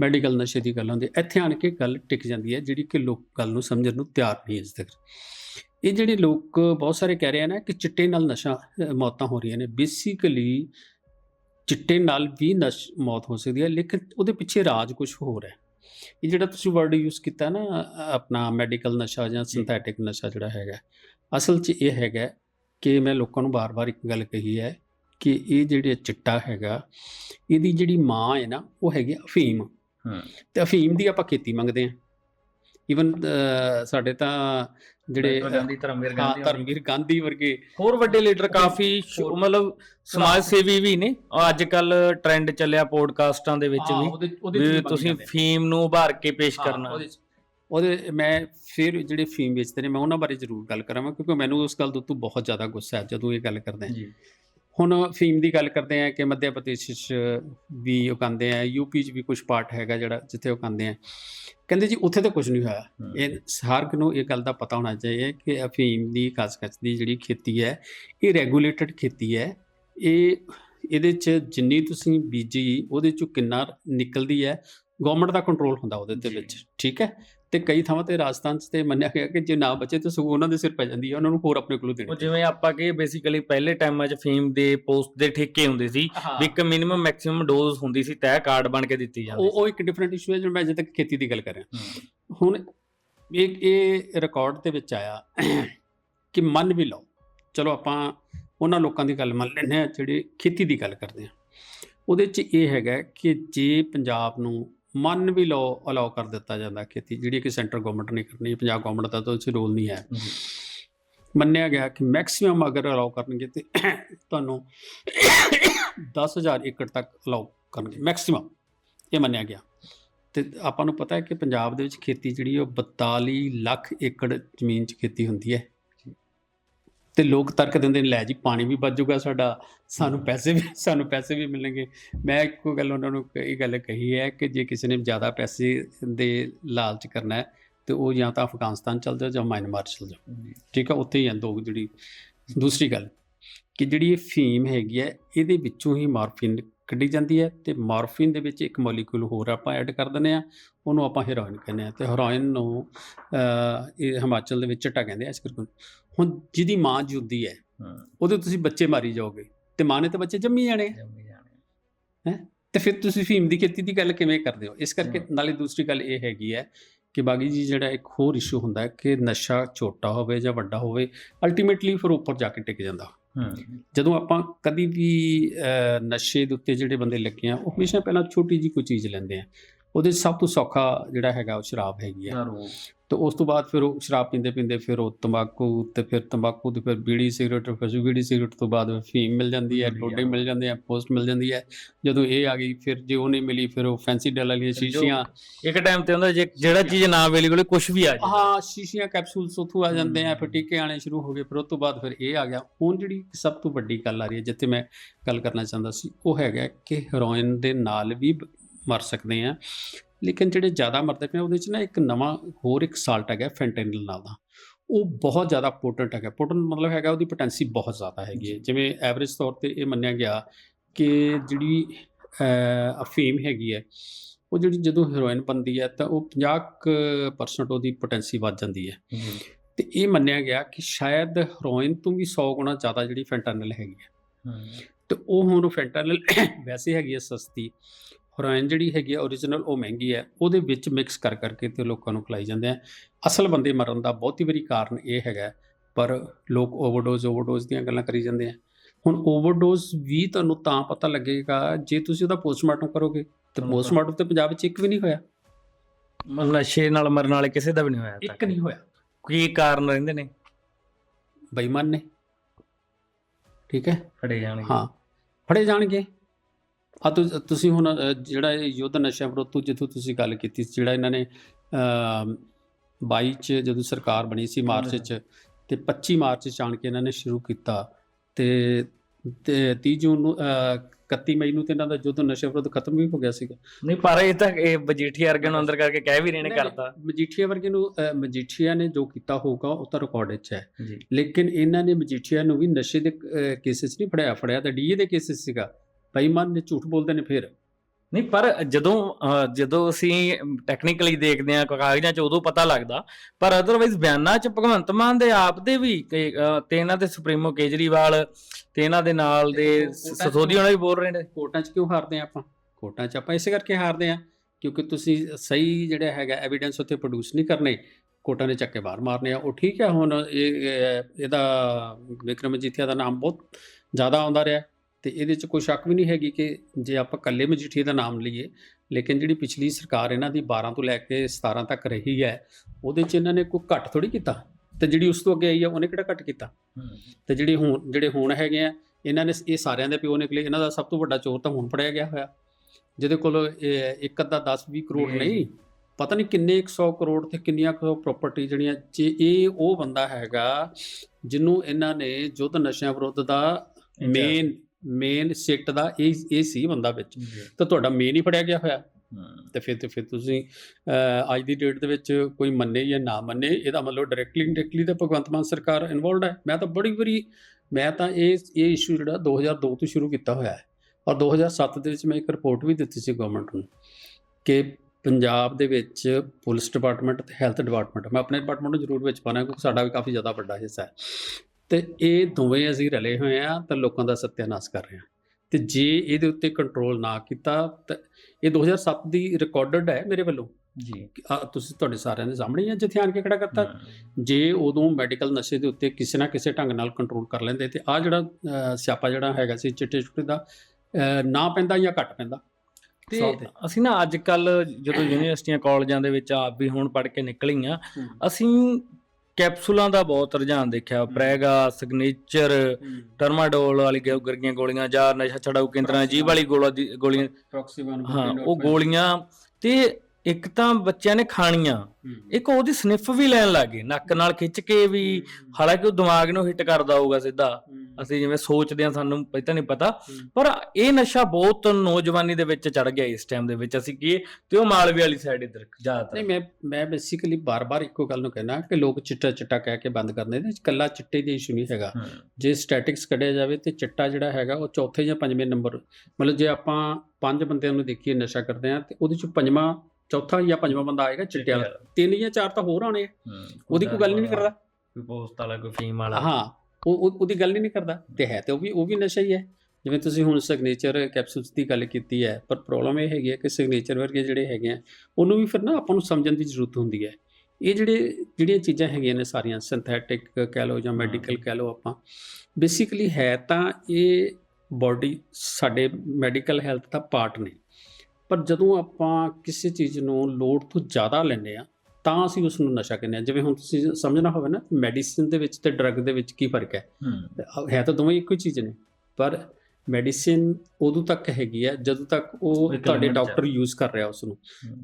ਮੈਡੀਕਲ ਨਸ਼ੇ ਦੀ ਗੱਲ ਹੁੰਦੀ ਹੈ ਇੱਥੇ ਆਣ ਕੇ ਗੱਲ ਟਿਕ ਜਾਂਦੀ ਹੈ ਜਿਹੜੀ ਕਿ ਲੋਕ ਗੱਲ ਨੂੰ ਸਮਝਣ ਨੂੰ ਤਿਆਰ ਨਹੀਂ ਇਸ ਤੱਕ ਇਹ ਜਿਹੜੇ ਲੋਕ ਬਹੁਤ ਸਾਰੇ ਕਹਿ ਰਹੇ ਆ ਨਾ ਕਿ ਚਿੱਟੇ ਨਾਲ ਨਸ਼ਾ ਮੌਤਾਂ ਹੋ ਰਹੀਆਂ ਨੇ। ਬੇਸਿਕਲੀ ਚਿੱਟੇ ਨਾਲ ਵੀ ਨਸ਼ ਮੌਤ ਹੋ ਸਕਦੀ ਹੈ ਲੇਕਿਨ ਉਹਦੇ ਪਿੱਛੇ ਰਾਜ ਕੁਝ ਹੋਰ ਹੈ। ਇਹ ਜਿਹੜਾ ਤੁਸੀਂ ਵਰਡ ਯੂਜ਼ ਕੀਤਾ ਨਾ ਆਪਣਾ ਮੈਡੀਕਲ ਨਸ਼ਾ ਜਾਂ ਸਿੰਥੈਟਿਕ ਨਸ਼ਾ ਜਿਹੜਾ ਹੈਗਾ ਅਸਲ 'ਚ ਇਹ ਹੈਗਾ ਕਿ ਮੈਂ ਲੋਕਾਂ ਨੂੰ ਬਾਰ-ਬਾਰ ਇੱਕ ਗੱਲ ਕਹੀ ਹੈ ਕਿ ਇਹ ਜਿਹੜੇ ਚਿੱਟਾ ਹੈਗਾ ਇਹਦੀ ਜਿਹੜੀ ਮਾਂ ਹੈ ਨਾ ਉਹ ਹੈਗੀ ਅਫੀਮ। ਹਾਂ। ਤੇ ਅਫੀਮ ਦੀ ਆਪਾਂ ਖੇਤੀ ਮੰਗਦੇ ਹਾਂ। ਈਵਨ ਸਾਡੇ ਤਾਂ ਜਿਹੜੇ ਗਾਂਧੀ ਧਰਮਵੀਰ ਗਾਂਧੀ ਧਰਮਵੀਰ ਗਾਂਧੀ ਵਰਗੇ ਹੋਰ ਵੱਡੇ ਲੀਡਰ ਕਾਫੀ ਮਤਲਬ ਸਮਾਜ ਸੇਵੀ ਵੀ ਨੇ। ਅੱਜ ਕੱਲ ਟ੍ਰੈਂਡ ਚੱਲਿਆ ਪੋਡਕਾਸਟਾਂ ਦੇ ਵਿੱਚ ਵੀ ਤੁਸੀਂ। ਫੀਮ ਨੂੰ। ਉਭਾਰ ਕੇ ਪੇਸ਼ ਕਰਨਾ। ਉਹਦੇ ਮੈਂ ਫਿਰ ਜਿਹੜੇ ਫੀਮ ਵੇਚਦੇ ਨੇ ਮੈਂ ਉਹਨਾਂ ਬਾਰੇ ਜ਼ਰੂਰ ਗੱਲ ਕਰਾਂਗਾ ਕਿਉਂਕਿ ਮੈਨੂੰ ਉਸ ਗੱਲ ਉੱਤੇ ਬਹੁਤ ਜ਼ਿਆਦਾ ਗੁੱਸਾ ਹੈ ਜਦੋਂ ਇਹ ਗੱਲ ਕਰਦੇ ਹਾਂ ਜੀ। ਹੁਣ ਫੀਮ ਦੀ ਗੱਲ ਕਰਦੇ ਆ ਕਿ ਮੱਧ ਪ੍ਰਦੇਸ਼ 'ਚ ਵੀ ਉਗਾਉਂਦੇ ਆ ਯੂਪੀ 'ਚ ਵੀ ਕੁਝ ਪਾਰਟ ਹੈਗਾ ਜਿਹੜਾ ਜਿੱਥੇ ਉਗਾਉਂਦੇ ਆ। ਕਹਿੰਦੇ ਜੀ ਉੱਥੇ ਤਾਂ ਕੁਝ ਨਹੀਂ ਹੋਇਆ। ਇਹ ਹਰ ਨੂੰ ਇਹ ਗੱਲ ਦਾ ਪਤਾ ਹੋਣਾ ਚਾਹੀਏ ਕਿ ਅਫੀਮ ਦੀ ਖਸਖਸ ਦੀ ਜਿਹੜੀ ਖੇਤੀ ਹੈ ਇਹ ਰੈਗੂਲੇਟਡ ਖੇਤੀ ਹੈ। ਇਹ ਇਹਦੇ 'ਚ ਜਿੰਨੀ ਤੁਸੀਂ ਬੀਜੀ ਉਹਦੇ 'ਚੋਂ ਕਿੰਨਾ ਨਿਕਲਦੀ ਹੈ ਗਵਰਨਮੈਂਟ ਦਾ ਕੰਟਰੋਲ ਹੁੰਦਾ ਉਹਦੇ ਤੇ। ਵਿੱਚ ਠੀਕ ਹੈ? ਤੇ ਕਈ ਥਾਵਾਂ ਤੇ ਰਾਜਸਥਾਨ 'ਚ ਤੇ ਮੰਨਿਆ ਗਿਆ ਕਿ ਜੇ ਨਾ ਬਚੇ ਤਾਂ ਸਗੋਂ ਉਹਨਾਂ ਦੇ ਸਿਰ ਪੈ ਜਾਂਦੀ ਹੈ ਉਹਨਾਂ ਨੂੰ ਹੋਰ ਆਪਣੇ ਕੋਲੋਂ ਦੇਣੇ ਉਹ ਜਿਵੇਂ ਆਪਾਂ ਕਿ ਬੇਸਿਕਲੀ ਪਹਿਲੇ ਟਾਈਮਾਂ 'ਚ ਫੀਮ ਦੇ ਪੋਸਟ ਦੇ ਠੇਕੇ ਹੁੰਦੇ ਸੀ। ਵੀ ਇੱਕ ਮਿਨੀਮਮ ਮੈਕਸਿਮਮ ਡੋਜ਼ ਹੁੰਦੀ ਸੀ ਤੈਅ ਕਾਰਡ ਬਣ ਕੇ ਦਿੱਤੀ ਜਾਂਦੀ ਉਹ ਉਹ ਇੱਕ ਡਿਫਰੈਂਟ ਇਸ਼ੂ ਹੈ ਜਿਹੜਾ ਮੈਂ ਅਜੇ ਤੱਕ ਖੇਤੀ ਦੀ ਗੱਲ ਕਰ ਰਿਹਾ। ਹੁਣ ਇਹ ਇਹ ਰਿਕਾਰਡ ਦੇ ਵਿੱਚ ਆਇਆ ਕਿ ਮੰਨ ਵੀ ਲਓ ਚਲੋ ਆਪਾਂ ਉਹਨਾਂ ਲੋਕਾਂ ਦੀ ਗੱਲ ਮੰਨ ਲੈਂਦੇ ਹਾਂ ਜਿਹੜੇ ਖੇਤੀ ਦੀ ਗੱਲ ਕਰਦੇ ਆ। ਉਹਦੇ 'ਚ ਇਹ ਹੈਗਾ ਕਿ ਜੇ ਪੰਜਾਬ ਨੂੰ ਮੰਨ ਵੀ ਲਓ ਅਲਾਉ ਕਰ ਦਿੱਤਾ ਜਾਂਦਾ ਖੇਤੀ ਜਿਹੜੀ ਕਿ ਸੈਂਟਰ ਗਵਰਨਮੈਂਟ ਨੇ ਕਰਨੀ ਪੰਜਾਬ ਗਵਰਨਮੈਂਟ ਦਾ ਤਾਂ 'ਚ ਰੋਲ ਨਹੀਂ ਹੈ। ਮੰਨਿਆ ਗਿਆ ਕਿ ਮੈਕਸਿਮਮ ਅਗਰ ਅਲਾਉ ਕਰਨਗੇ ਤੇ ਤੁਹਾਨੂੰ 10000 ਏਕੜ ਤੱਕ ਅਲਾਉ ਕਰਨਗੇ ਮੈਕਸਿਮਮ ਇਹ ਮੰਨਿਆ ਗਿਆ। ਤੇ ਆਪਾਂ ਨੂੰ ਪਤਾ ਹੈ ਕਿ ਪੰਜਾਬ ਦੇ ਵਿੱਚ ਖੇਤੀ ਜਿਹੜੀ ਉਹ 42 ਲੱਖ ਏਕੜ ਜ਼ਮੀਨ 'ਚ ਖੇਤੀ ਹੁੰਦੀ ਹੈ। ਤੇ ਲੋਕ ਤਰਕ ਦਿੰਦੇ ਨੇ ਲੈ ਜੀ ਪਾਣੀ ਵੀ ਬਚੂਗਾ ਸਾਡਾ ਸਾਨੂੰ ਪੈਸੇ ਵੀ ਸਾਨੂੰ ਪੈਸੇ ਵੀ ਮਿਲਣਗੇ। ਮੈਂ ਇੱਕੋ ਗੱਲ ਉਹਨਾਂ ਨੂੰ ਇਹ ਗੱਲ ਕਹੀ ਹੈ ਕਿ ਜੇ ਕਿਸੇ ਨੇ ਜ਼ਿਆਦਾ ਪੈਸੇ ਦੇ ਲਾਲਚ ਕਰਨਾ ਹੈ ਤੇ ਉਹ ਜਾਂ ਤਾਂ ਅਫਗਾਨਿਸਤਾਨ ਚਲ ਜਾਓ ਜਾਂ ਮਿਆਂਮਾਰ ਚਲ ਜਾਓ। ਠੀਕ ਹੈ ਉੱਥੇ ਹੀ ਆ ਦੋ ਜਿਹੜੀ ਦੂਸਰੀ ਗੱਲ ਕਿ ਜਿਹੜੀ ਇਹ ਫੀਮ ਹੈਗੀ ਹੈ ਇਹਦੇ ਵਿੱਚੋਂ ਹੀ ਮਾਰਫਿਨ ਕੱਢੀ ਜਾਂਦੀ ਹੈ ਤੇ ਮਾਰਫਿਨ ਦੇ ਵਿੱਚ ਇੱਕ ਮੋਲੀਕੂਲ ਹੋਰ ਆਪਾਂ ਐਡ ਕਰ ਦਿੰਦੇ ਆ ਉਹਨੂੰ ਆਪਾਂ ਹੈਰੋਇਨ ਕਹਿੰਦੇ ਆ ਤੇ ਹੈਰੋਇਨ ਨੂੰ ਇਹ ਹਿਮਾਚਲ ਦੇ ਵਿੱਚ ਚਟਾ ਕਹਿੰਦੇ ਆ ਇਸ ਕਰਕੇ। ਹੁਣ ਜਿਹਦੀ ਮਾਂ ਜੁੱਦੀ ਹੈ ਉਹਦੇ ਤੁਸੀਂ ਬੱਚੇ ਮਾਰੀ ਜਾਓਗੇ ਤੇ ਮਾਂ ਨੇ ਤਾਂ ਬੱਚੇ ਜੰਮੀ ਜਾਣੇ ਆ। ਤੇ ਫਿਰ ਤੁਸੀਂ ਫੀਮ ਦੀ ਖੇਤੀ ਦੀ ਗੱਲ ਕਿਵੇਂ ਕਰਦੇ ਹੋ? ਇਸ ਕਰਕੇ। ਨਾਲੇ ਦੂਸਰੀ ਗੱਲ ਇਹ ਹੈਗੀ ਹੈ ਕਿ ਬਾਗੀ ਜੀ ਜਿਹੜਾ ਇੱਕ ਹੋਰ ਇਸ਼ੂ ਹੁੰਦਾ ਹੈ ਕਿ ਨਸ਼ਾ ਛੋਟਾ ਹੋਵੇ ਜਾਂ ਵੱਡਾ ਹੋਵੇ ਅਲਟੀਮੇਟਲੀ ਫਿਰ ਉੱਪਰ ਜਾ ਕੇ ਟਿਕ ਜਾਂਦਾ। ਜਦੋਂ ਆਪਾਂ ਕਦੀ ਵੀ ਨਸ਼ੇ ਦੇ ਉੱਤੇ ਜਿਹੜੇ ਬੰਦੇ ਲੱਗੇ ਆ ਉਹ ਹਮੇਸ਼ਾ ਪਹਿਲਾਂ ਛੋਟੀ ਜੀ ਕੋਈ ਚੀਜ਼ ਲੈਂਦੇ ਆ। ਉਹਦੇ ਸਭ ਤੋਂ ਸੌਖਾ ਜਿਹੜਾ ਹੈਗਾ ਉਹ ਸ਼ਰਾਬ ਹੈਗੀ ਆ। ਤੇ ਉਸ ਤੋਂ ਬਾਅਦ ਫਿਰ ਉਹ ਸ਼ਰਾਬ ਪੀਂਦੇ ਪੀਂਦੇ ਫਿਰ ਉਹ ਤੰਬਾਕੂ ਤੇ ਫਿਰ ਤੰਬਾਕੂ ਤੇ ਫਿਰ ਬੀੜੀ ਸਿਗਰਟ ਫਿਰ ਬੀੜੀ ਸਿਗਰਟ ਤੋਂ ਬਾਅਦ ਫੀਮ ਮਿਲ ਜਾਂਦੀ ਹੈ ਟੋਡੇ। ਮਿਲ ਜਾਂਦੇ ਆ ਪੋਸਟ ਮਿਲ ਜਾਂਦੀ ਹੈ। ਜਦੋਂ ਇਹ ਆ ਗਈ ਫਿਰ ਜੇ ਉਹ ਨਹੀਂ ਮਿਲੀ ਫਿਰ ਉਹ ਫੈਂਸੀ ਡੱਲ ਵਾਲੀਆਂ ਸ਼ੀਸ਼ੀਆਂ। ਇੱਕ ਟਾਈਮ ਤੇ ਹੁੰਦਾ ਜੇ ਜਿਹੜਾ ਚੀਜ਼ ਨਾ ਅਵੇਲੇਬਲ ਕੁਝ ਵੀ ਆ ਜਾਏ। ਹਾਂ ਸ਼ੀਸ਼ੀਆਂ ਕੈਪਸੂਲਸ ਉੱਥੋਂ ਆ ਜਾਂਦੇ ਆ ਫਿਰ। ਟੀਕੇ ਆਣੇ ਸ਼ੁਰੂ ਹੋ ਗਏ ਫਿਰ ਉਸ ਤੋਂ ਬਾਅਦ ਫਿਰ ਇਹ ਆ ਗਿਆ। ਹੁਣ ਜਿਹੜੀ ਸਭ ਤੋਂ ਵੱਡੀ ਗੱਲ ਆ ਰਹੀ ਹੈ ਜਿੱਥੇ ਮੈਂ ਗੱਲ ਕਰਨਾ ਚਾਹੁੰਦਾ ਸੀ ਉਹ ਹੈਗਾ ਕਿ ਹੈਰੋਇਨ ਦੇ ਨਾਲ ਵੀ ਮਰ ਸਕਦੇ ਆ। ਲੇਕਿਨ ਜਿਹੜੇ ਜ਼ਿਆਦਾ ਮਰਦੇ ਪਏ ਆ, ਉਹਦੇ ਚ ਨਾ ਇੱਕ ਨਵਾਂ ਹੋਰ ਇੱਕ ਸਾਲਟ ਹੈਗਾ ਫੈਂਟੈਨਲ ਨਾਲ ਦਾ। ਉਹ ਬਹੁਤ ਜ਼ਿਆਦਾ ਪੋਟੈਂਟ ਹੈਗਾ। ਪੋਟੈਂਟ ਮਤਲਬ ਹੈਗਾ ਉਹਦੀ ਪੋਟੈਂਸੀ ਬਹੁਤ ਜ਼ਿਆਦਾ ਹੈਗੀ ਹੈ। ਜਿਵੇਂ ਐਵਰੇਜ ਤੌਰ ਤੇ ਇਹ ਮੰਨਿਆ ਗਿਆ ਕਿ ਜਿਹੜੀ ਅਫੀਮ ਹੈਗੀ ਹੈ ਉਹ ਜਿਹੜੀ ਜਦੋਂ ਹੈਰੋਇਨ ਬਣਦੀ ਹੈ ਤਾਂ ਉਹ 50% ਉਹਦੀ ਪੋਟੈਂਸੀ ਵੱਧ ਜਾਂਦੀ ਹੈ। ਤੇ ਇਹ ਮੰਨਿਆ ਗਿਆ ਕਿ ਸ਼ਾਇਦ ਹੈਰੋਇਨ ਤੋਂ ਵੀ 100 ਗੁਣਾ ਜ਼ਿਆਦਾ ਜਿਹੜੀ ਫੈਂਟੈਨਲ ਹੈਗੀ ਹੈ। ਤੇ ਉਹ ਹੁਣ ਫੈਂਟੈਨਲ ਵੈਸੇ ਹੈਗੀ ਹੈ ਸਸਤੀ। ਹੈਰੋਇਨ ਜਿਹੜੀ ਹੈਗੀ ਹੈ origignal ਉਹ ਮਹਿੰਗੀ ਹੈ ਉਹਦੇ ਵਿੱਚ ਮਿਕਸ ਕਰ ਕਰਕੇ ਤੇ ਲੋਕਾਂ ਨੂੰ ਖਿਲਾਈ ਜਾਂਦੇ ਆ। ਅਸਲ ਬੰਦੇ ਮਰਨ ਦਾ ਬਹੁਤੀ ਵਾਰੀ ਕਾਰਨ ਇਹ ਹੈਗਾ ਪਰ ਲੋਕ ਓਵਰਡੋਜ਼ ਓਵਰਡੋਜ਼ ਦੀਆਂ ਗੱਲਾਂ ਕਰੀ ਜਾਂਦੇ ਆ। ਹੁਣ ਓਵਰਡੋਜ਼ ਵੀ ਤੁਹਾਨੂੰ ਤਾਂ ਪਤਾ ਲੱਗੇਗਾ ਜੇ ਤੁਸੀਂ ਉਹਦਾ ਪੋਸਟਮਾਰਟਮ ਕਰੋਗੇ ਤੇ ਪੋਸਟਮਾਰਟਮ ਤੇ ਪੰਜਾਬ ਵਿੱਚ ਇੱਕ ਵੀ ਨਹੀਂ ਹੋਇਆ। ਨਸ਼ੇ ਨਾਲ ਮਰਨ ਵਾਲੇ ਕਿਸੇ ਦਾ ਵੀ ਨਹੀਂ ਹੋਇਆ ਇੱਕ ਨਹੀਂ ਹੋਇਆ। ਕੀ ਕਾਰਨ ਰਹਿੰਦੇ ਨੇ? ਬੇਈਮਾਨ ਨੇ। ਠੀਕ ਹੈ? ਫੜੇ ਜਾਣਗੇ। ਹਾਂ। ਫੜੇ ਜਾਣਗੇ। ਆ ਤੁਸੀਂ ਹੁਣ ਜਿਹੜਾ ਇਹ ਯੁੱਧ ਨਸ਼ਾ ਵਿਰੋਧ ਜਿੱਥੋਂ ਤੁਸੀਂ ਗੱਲ ਕੀਤੀ ਜਿਹੜਾ ਇਹਨਾਂ ਨੇ ਅ, 22 ਚ ਜਦੋਂ ਸਰਕਾਰ ਬਣੀ ਸੀ ਮਾਰਚ ਚ ਤੇ 25 ਮਾਰਚ ਚ ਆਣ ਕੇ ਇਹਨਾਂ ਨੇ ਸ਼ੁਰੂ ਕੀਤਾ ਤੇ ਤੇ 30 ਜੂਨ ਨੂੰ ਅ, 31 ਮਈ ਨੂੰ ਤੇ ਇਹਨਾਂ ਦਾ ਯੁੱਧ ਨਸ਼ਾ ਵਿਰੋਧ ਖਤਮ ਵੀ ਹੋ ਗਿਆ ਸੀਗਾ। ਨਹੀਂ ਪਰ ਇਹ ਤਾਂ ਇਹ ਮਜੀਠੀ ਵਰਗੇ ਨੂੰ ਅੰਦਰ ਕਰਕੇ ਕਹਿ ਵੀ ਰਹੇ ਨੇ ਕਰਤਾ। ਮਜੀਠੀਆ ਵਰਗੇ ਨੂੰ ਮਜੀਠੀਆ ਨੇ ਜੋ ਕੀਤਾ ਹੋਊਗਾ ਉਹ ਤਾਂ ਰਿਕਾਰਡ ਵਿੱਚ ਹੈ। ਲੇਕਿਨ ਇਹਨਾਂ ਨੇ ਮਜੀਠੀਆ ਨੂੰ ਵੀ ਨਸ਼ੇ ਦੇ ਕੇਸਿਸ ਨਹੀਂ ਫੜਿਆ ਫੜਿਆ ਤਾਂ ਡੀਏ ਦੇ ਕੇਸਿਸ ਸੀਗਾ। ਬੇਈਮਾਨ ਨੇ ਝੂਠ ਬੋਲਦੇ ਨੇ ਫਿਰ? ਨਹੀਂ ਪਰ ਜਦੋਂ ਅਹ, ਜਦੋਂ ਅਸੀਂ ਟੈਕਨੀਕਲੀ ਦੇਖਦੇ ਹਾਂ ਕਾਗਜ਼ਾਂ 'ਚ ਉਦੋਂ ਪਤਾ ਲੱਗਦਾ। ਪਰ ਅਦਰਵਾਈਜ਼ ਬਿਆਨਾਂ 'ਚ ਭਗਵੰਤ ਮਾਨ ਦੇ ਆਪ ਦੇ ਵੀ ਕਿ, ਅਹ, ਤੇ ਇਹਨਾਂ ਦੇ ਸੁਪਰੀਮੋ ਕੇਜਰੀਵਾਲ ਤੇ ਇਹਨਾਂ ਦੇ ਨਾਲ ਦੇ ਤਾਂ- ਸਸੋਦੀ ਹੋਣਾ ਵੀ ਬੋਲ ਰਹੇ ਨੇ। ਕੋਰਟਾਂ 'ਚ ਕਿਉਂ ਹਾਰਦੇ ਆ ਆਪਾਂ? ਕੋਰਟਾਂ 'ਚ ਆਪਾਂ ਇਸੇ ਕਰਕੇ ਹਾਰਦੇ ਆ ਕਿਉਂਕਿ ਤੁਸੀਂ ਸਹੀ ਜਿਹੜਾ ਹੈਗਾ ਐਵੀਡੈਂਸ ਉੱਥੇ ਪ੍ਰੋਡਿਊਸ ਨਹੀਂ ਕਰਨੇ। ਕੋਰਟਾਂ ਨੇ ਚੱਕੇ ਬਾਹਰ ਮਾਰਨੇ ਆ। ਉਹ ਠੀਕ ਹੈ ਹੁਣ ਇਹ ਇਹ- ਇਹਦਾ ਵਿਕਰਮ ਮਜੀਠੀਆ ਦਾ ਨਾਮ ਬਹੁਤ ਜ਼ਿਆਦਾ ਆਉਂਦਾ ਰਿਹਾ। ਤੇ ਇਹਦੇ 'ਚ ਕੋਈ ਸ਼ੱਕ ਵੀ ਨਹੀਂ ਹੈਗੀ ਕਿ ਜੇ ਆਪਾਂ ਕੱਲੇ ਮਜੀਠੀਆ ਦਾ ਨਾਮ ਲਈਏ ਲੇਕਿਨ ਜਿਹੜੀ ਪਿਛਲੀ ਸਰਕਾਰ ਇਹਨਾਂ ਦੀ 12 ਤੋਂ ਲੈ ਕੇ 17 ਤੱਕ ਰਹੀ ਹੈ ਉਹਦੇ 'ਚ ਇਹਨਾਂ ਨੇ ਕੋਈ ਘੱਟ ਥੋੜੀ ਕੀਤਾ? ਤੇ ਜਿਹੜੀ ਉਸ ਤੋਂ ਅੱਗੇ ਆਈ ਆ ਉਹਨੇ ਕਿਹੜਾ ਘੱਟ ਕੀਤਾ? ਤੇ ਜਿਹੜੇ ਹੁਣ ਜਿਹੜੇ ਹੁਣ ਹੈਗੇ ਆ ਇਹਨਾਂ ਨੇ ਇਹ ਸਾਰਿਆਂ ਦੇ ਪਿਓ ਨਿਕਲੇ ਇਹਨਾਂ ਦਾ ਸਭ ਤੋਂ ਵੱਡਾ ਚੋਰ ਤਾਂ ਹੁਣ ਫੜਿਆ ਗਿਆ ਹੋਇਆ। ਜਿਹਦੇ ਕੋਲ ਇੱਕ ਅੱਧਾ 10 20 ਕਰੋੜ। ਨਹੀਂ ਪਤਾ ਨਹੀਂ ਕਿੰਨੇ 100 ਕਰੋੜ ਤੇ ਕਿੰਨੀਆਂ ਕੁ ਪ੍ਰਾਪਰਟੀ ਜਿਹੜੀਆਂ ਜੇ ਇਹ ਉਹ ਬੰਦਾ ਹੈਗਾ ਜਿਹਨੂੰ ਇਹਨਾਂ ਨੇ ਯੁੱਧ ਨਸ਼ਿਆਂ ਵਿਰੁੱਧ ਦਾ ਮੇਨ ਮੇਨ ਸਿੱਟ ਦਾ ਇਹ ਇਹ ਸੀ ਬੰਦਾ ਵਿੱਚ। ਤਾਂ ਤੁਹਾਡਾ ਮੇਨ ਹੀ ਫੜਿਆ ਗਿਆ ਹੋਇਆ। ਤੇ ਫਿਰ ਤੇ ਫਿਰ ਤੁਸੀਂ ਅੱਜ ਦੀ ਡੇਟ ਦੇ ਵਿੱਚ ਕੋਈ ਮੰਨੇ ਜਾਂ ਨਾ ਮੰਨੇ ਇਹਦਾ ਮਤਲਬ ਡਾਇਰੈਕਟਲੀ ਇਨਡਾਇਰੈਕਟਲੀ ਤਾਂ ਭਗਵੰਤ ਮਾਨ ਸਰਕਾਰ ਇਨਵੋਲਡ ਹੈ। ਮੈਂ ਤਾਂ ਬੜੀ ਵਾਰੀ ਮੈਂ ਤਾਂ ਇਹ ਇਹ ਇਸ਼ੂ ਜਿਹੜਾ 2002 ਤੋਂ ਸ਼ੁਰੂ ਕੀਤਾ ਹੋਇਆ ਹੈ। ਔਰ 2007 ਦੇ ਵਿੱਚ ਮੈਂ ਇੱਕ ਰਿਪੋਰਟ ਵੀ ਦਿੱਤੀ ਸੀ ਗਵਰਨਮੈਂਟ ਨੂੰ ਕਿ ਪੰਜਾਬ ਦੇ ਵਿੱਚ ਪੁਲਿਸ ਡਿਪਾਰਟਮੈਂਟ ਤੇ ਹੈਲਥ ਡਿਪਾਰਟਮੈਂਟ ਮੈਂ ਆਪਣੇ ਡਿਪਾਰਟਮੈਂਟ ਨੂੰ ਜ਼ਰੂਰ ਵਿੱਚ ਪਾਣਾ ਕਿਉਂਕਿ ਸਾਡਾ ਵੀ ਕਾਫੀ ਜ਼ਿਆਦਾ ਵੱਡਾ ਹਿੱਸਾ ਹੈ। ਤੇ ਇਹ ਦੋਵੇਂ ਅਸੀਂ ਰਲੇ ਹੋਏ ਆ ਤਾਂ ਲੋਕਾਂ ਦਾ ਸੱਤਿਆਨਾਸ਼ ਕਰ ਰਹੇ ਆ ਤੇ ਜੇ ਇਹਦੇ ਉੱਤੇ ਕੰਟਰੋਲ ਨਾ ਕੀਤਾ ਤਾਂ ਇਹ 2007 ਦੀ ਰਿਕਾਰਡਡ ਹੈ ਮੇਰੇ ਵੱਲੋਂ। ਜੀ। ਤੁਸੀਂ ਤੁਹਾਡੇ ਸਾਰਿਆਂ ਦੇ ਸਾਹਮਣੇ ਹੀ ਹੈ ਜਿੱਥੇ ਆਣ ਕੇ ਖੜਾ ਕਰਤਾ। ਜੇ ਉਦੋਂ ਮੈਡੀਕਲ ਨਸ਼ੇ ਦੇ ਉੱਤੇ ਕਿਸੇ ਨਾ ਕਿਸੇ ਢੰਗ ਨਾਲ ਕੰਟਰੋਲ ਕਰ ਲੈਂਦੇ ਤੇ ਆ ਜਿਹੜਾ ਸਿਆਪਾ ਜਿਹੜਾ ਹੈਗਾ ਸੀ ਚਿੱਟੇ ਚੁੱਟੇ ਦਾ ਨਾ ਪੈਂਦਾ ਜਾਂ ਘੱਟ ਪੈਂਦਾ? ਤੇ। ਅਸੀਂ ਨਾ ਅੱਜ ਕੱਲ ਜਦੋਂ ਯੂਨੀਵਰਸਿਟੀਆਂ ਕਾਲਜਾਂ ਦੇ ਵਿੱਚ ਆਪ ਵੀ ਹੁਣ ਪੜ੍ਹ ਕੇ ਨਿਕਲੀਆਂ ਅਸੀਂ ਕੈਪਸੂਲਾਂ ਦਾ ਬਹੁਤ ਰੁਝਾਨ ਦੇਖਿਆ। ਪ੍ਰੈਗਾ ਸਿਗਨੇਚਰ ਟਰਮਾਡੋਲ ਵਾਲੀ ਗੋ- ਵਰਗੀਆਂ ਗੋਲੀਆਂ ਜਾਂ ਨਸ਼ਾ ਛਡਾਊ ਕੇਂਦਰਾਂ ਜੀ ਵਾਲੀ ਗੋਲੀਆਂ ਹਾਂ ਉਹ ਗੋਲੀਆਂ ਤੇ ਇੱਕ ਤਾਂ ਬੱਚਿਆਂ ਨੇ ਖਾਣੀਆਂ ਇੱਕ ਉਹਦੀ ਸਨਿਫ ਵੀ ਲੈਣ ਲੱਗੇ ਨੱਕ ਨਾਲ ਖਿੱਚ ਕੇ ਵੀ ਹਾਲਾਂਕਿ ਉਹ ਦਿਮਾਗ ਨੂੰ ਹਿੱਟ ਕਰਦਾ ਹੋਊਗਾ ਸਿੱਧਾ ਅਸੀਂ ਜਿਵੇਂ ਸੋਚਦੇ ਹਾਂ ਸਾਨੂੰ ਪਤਾ ਨਹੀਂ ਪਤਾ ਪਰ ਇਹ ਨਸ਼ਾ ਬਹੁਤ ਨੌਜਵਾਨੀ ਦੇ ਵਿੱਚ ਚੜ ਗਿਆ ਇਸ ਟਾਈਮ ਦੇ ਵਿੱਚ ਅਸੀਂ ਕੀ ਤੇ ਉਹ ਮਾਲਵੇ ਵਾਲੀ ਸਾਈਡ ਇੱਧਰ ਜ਼ਿਆਦਾਤਰ। ਨਹੀਂ ਮੈਂ ਮੈਂ ਬੇਸਿਕਲੀ ਬਾਰ-ਬਾਰ ਇੱਕੋ ਗੱਲ ਨੂੰ ਕਹਿਣਾ ਕਿ ਲੋਕ ਚਿੱਟਾ ਚਿੱਟਾ ਕਹਿ ਕੇ ਬੰਦ ਕਰਦੇ ਨੇ ਕੱਲਾ ਚਿੱਟੇ ਦੀ ਇਸ਼ੂ ਨਹੀਂ ਹੈਗਾ। ਜੇ ਸਟੈਟਿਕਸ ਕੱਢਿਆ ਜਾਵੇ ਤੇ ਚਿੱਟਾ ਜਿਹੜਾ ਹੈਗਾ ਉਹ ਚੌਥੇ ਜਾਂ ਪੰਜਵੇਂ ਨੰਬਰ ਮਤਲਬ ਜੇ ਆਪਾਂ ਪੰਜ ਬੰਦਿਆਂ ਨੂੰ ਦੇਖੀਏ ਨਸ਼ਾ ਕਰਦੇ ਆ ਤੇ ਉਹਦੇ ਚ ਪੰਜਵਾਂ ਚੌਥਾ ਜਾਂ ਪੰਜਵਾਂ ਬੰਦਾ ਆਏਗਾ ਚਿੱਟੇ ਵਾਲਾ। ਤਿੰਨ ਜਾਂ ਚਾਰ ਤਾਂ ਹੋਰ ਆਉਣੇ ਆ। ਉਹਦੀ ਕੋਈ ਗੱਲ ਨਹੀਂ ਕਰਦਾ। ਕੋਈ ਪੋਸਟ ਵਾਲਾ ਕੋਈ ਫੀਮ ਵਾਲਾ। ਹਾਂ ਉਹ ਉਹ- ਉਹਦੀ ਗੱਲ ਨਹੀਂ ਕਰਦਾ। ਤੇ ਹੈ ਤੇ ਉਹ ਵੀ ਉਹ ਵੀ ਨਸ਼ਾ ਹੀ ਹੈ। ਜਿਵੇਂ ਤੁਸੀਂ ਹੁਣ ਸਿਗਨੇਚਰ ਕੈਪਸੂਲਸ ਦੀ ਗੱਲ ਕੀਤੀ ਹੈ ਪਰ ਪ੍ਰੋਬਲਮ ਇਹ ਹੈਗੀ ਹੈ ਕਿ ਸਿਗਨੇਚਰ ਵਰਗੇ ਜਿਹੜੇ ਹੈਗੇ ਆ ਉਹਨੂੰ ਵੀ ਫਿਰ ਨਾ ਆਪਾਂ ਨੂੰ ਸਮਝਣ ਦੀ ਜ਼ਰੂਰਤ ਹੁੰਦੀ ਹੈ। ਇਹ ਜਿਹੜੇ ਜਿਹੜੀਆਂ ਚੀਜ਼ਾਂ ਹੈਗੀਆਂ ਨੇ ਸਾਰੀਆਂ ਸਿੰਥੈਟਿਕ ਕਹਿ ਲਓ ਜਾਂ ਮੈਡੀਕਲ ਕਹਿ ਲਓ ਆਪਾਂ ਬੇਸਿਕਲੀ ਹੈ ਤਾਂ ਇਹ ਬਾਡੀ ਸਾਡੇ ਮੈਡੀਕਲ ਹੈਲਥ ਦਾ ਪਾਰਟ ਨੇ। ਪਰ ਜਦੋਂ ਆਪਾਂ ਕਿਸੇ ਚੀਜ਼ ਨੂੰ ਲੋੜ ਤੋਂ ਜ਼ਿਆਦਾ ਲੈਂਦੇ ਆ ਤਾਂ ਅਸੀਂ ਉਸ ਨੂੰ ਨਸ਼ਾ ਕਹਿੰਦੇ ਆ ਜਿਵੇਂ ਹੁਣ ਤੁਸੀਂ ਸਮਝਣਾ ਹੋਵੇ ਨਾ ਮੈਡੀਸਿਨ ਦੇ ਵਿੱਚ ਤੇ ਡਰੱਗ ਦੇ ਵਿੱਚ ਕੀ ਫ਼ਰਕ ਹੈ? ਹੈ। ਤਾਂ ਦੋਵੇਂ ਇੱਕੋ ਹੀ ਚੀਜ਼ ਨੇ। ਪਰ ਮੈਡੀਸਿਨ ਉਦੋਂ ਤੱਕ ਹੈਗੀ ਹੈ ਜਦੋਂ ਤੱਕ ਉਹ ਤੁਹਾਡੇ ਡਾਕਟਰ ਯੂਜ਼ ਕਰ ਰਿਹਾ ਉਸ ਨੂੰ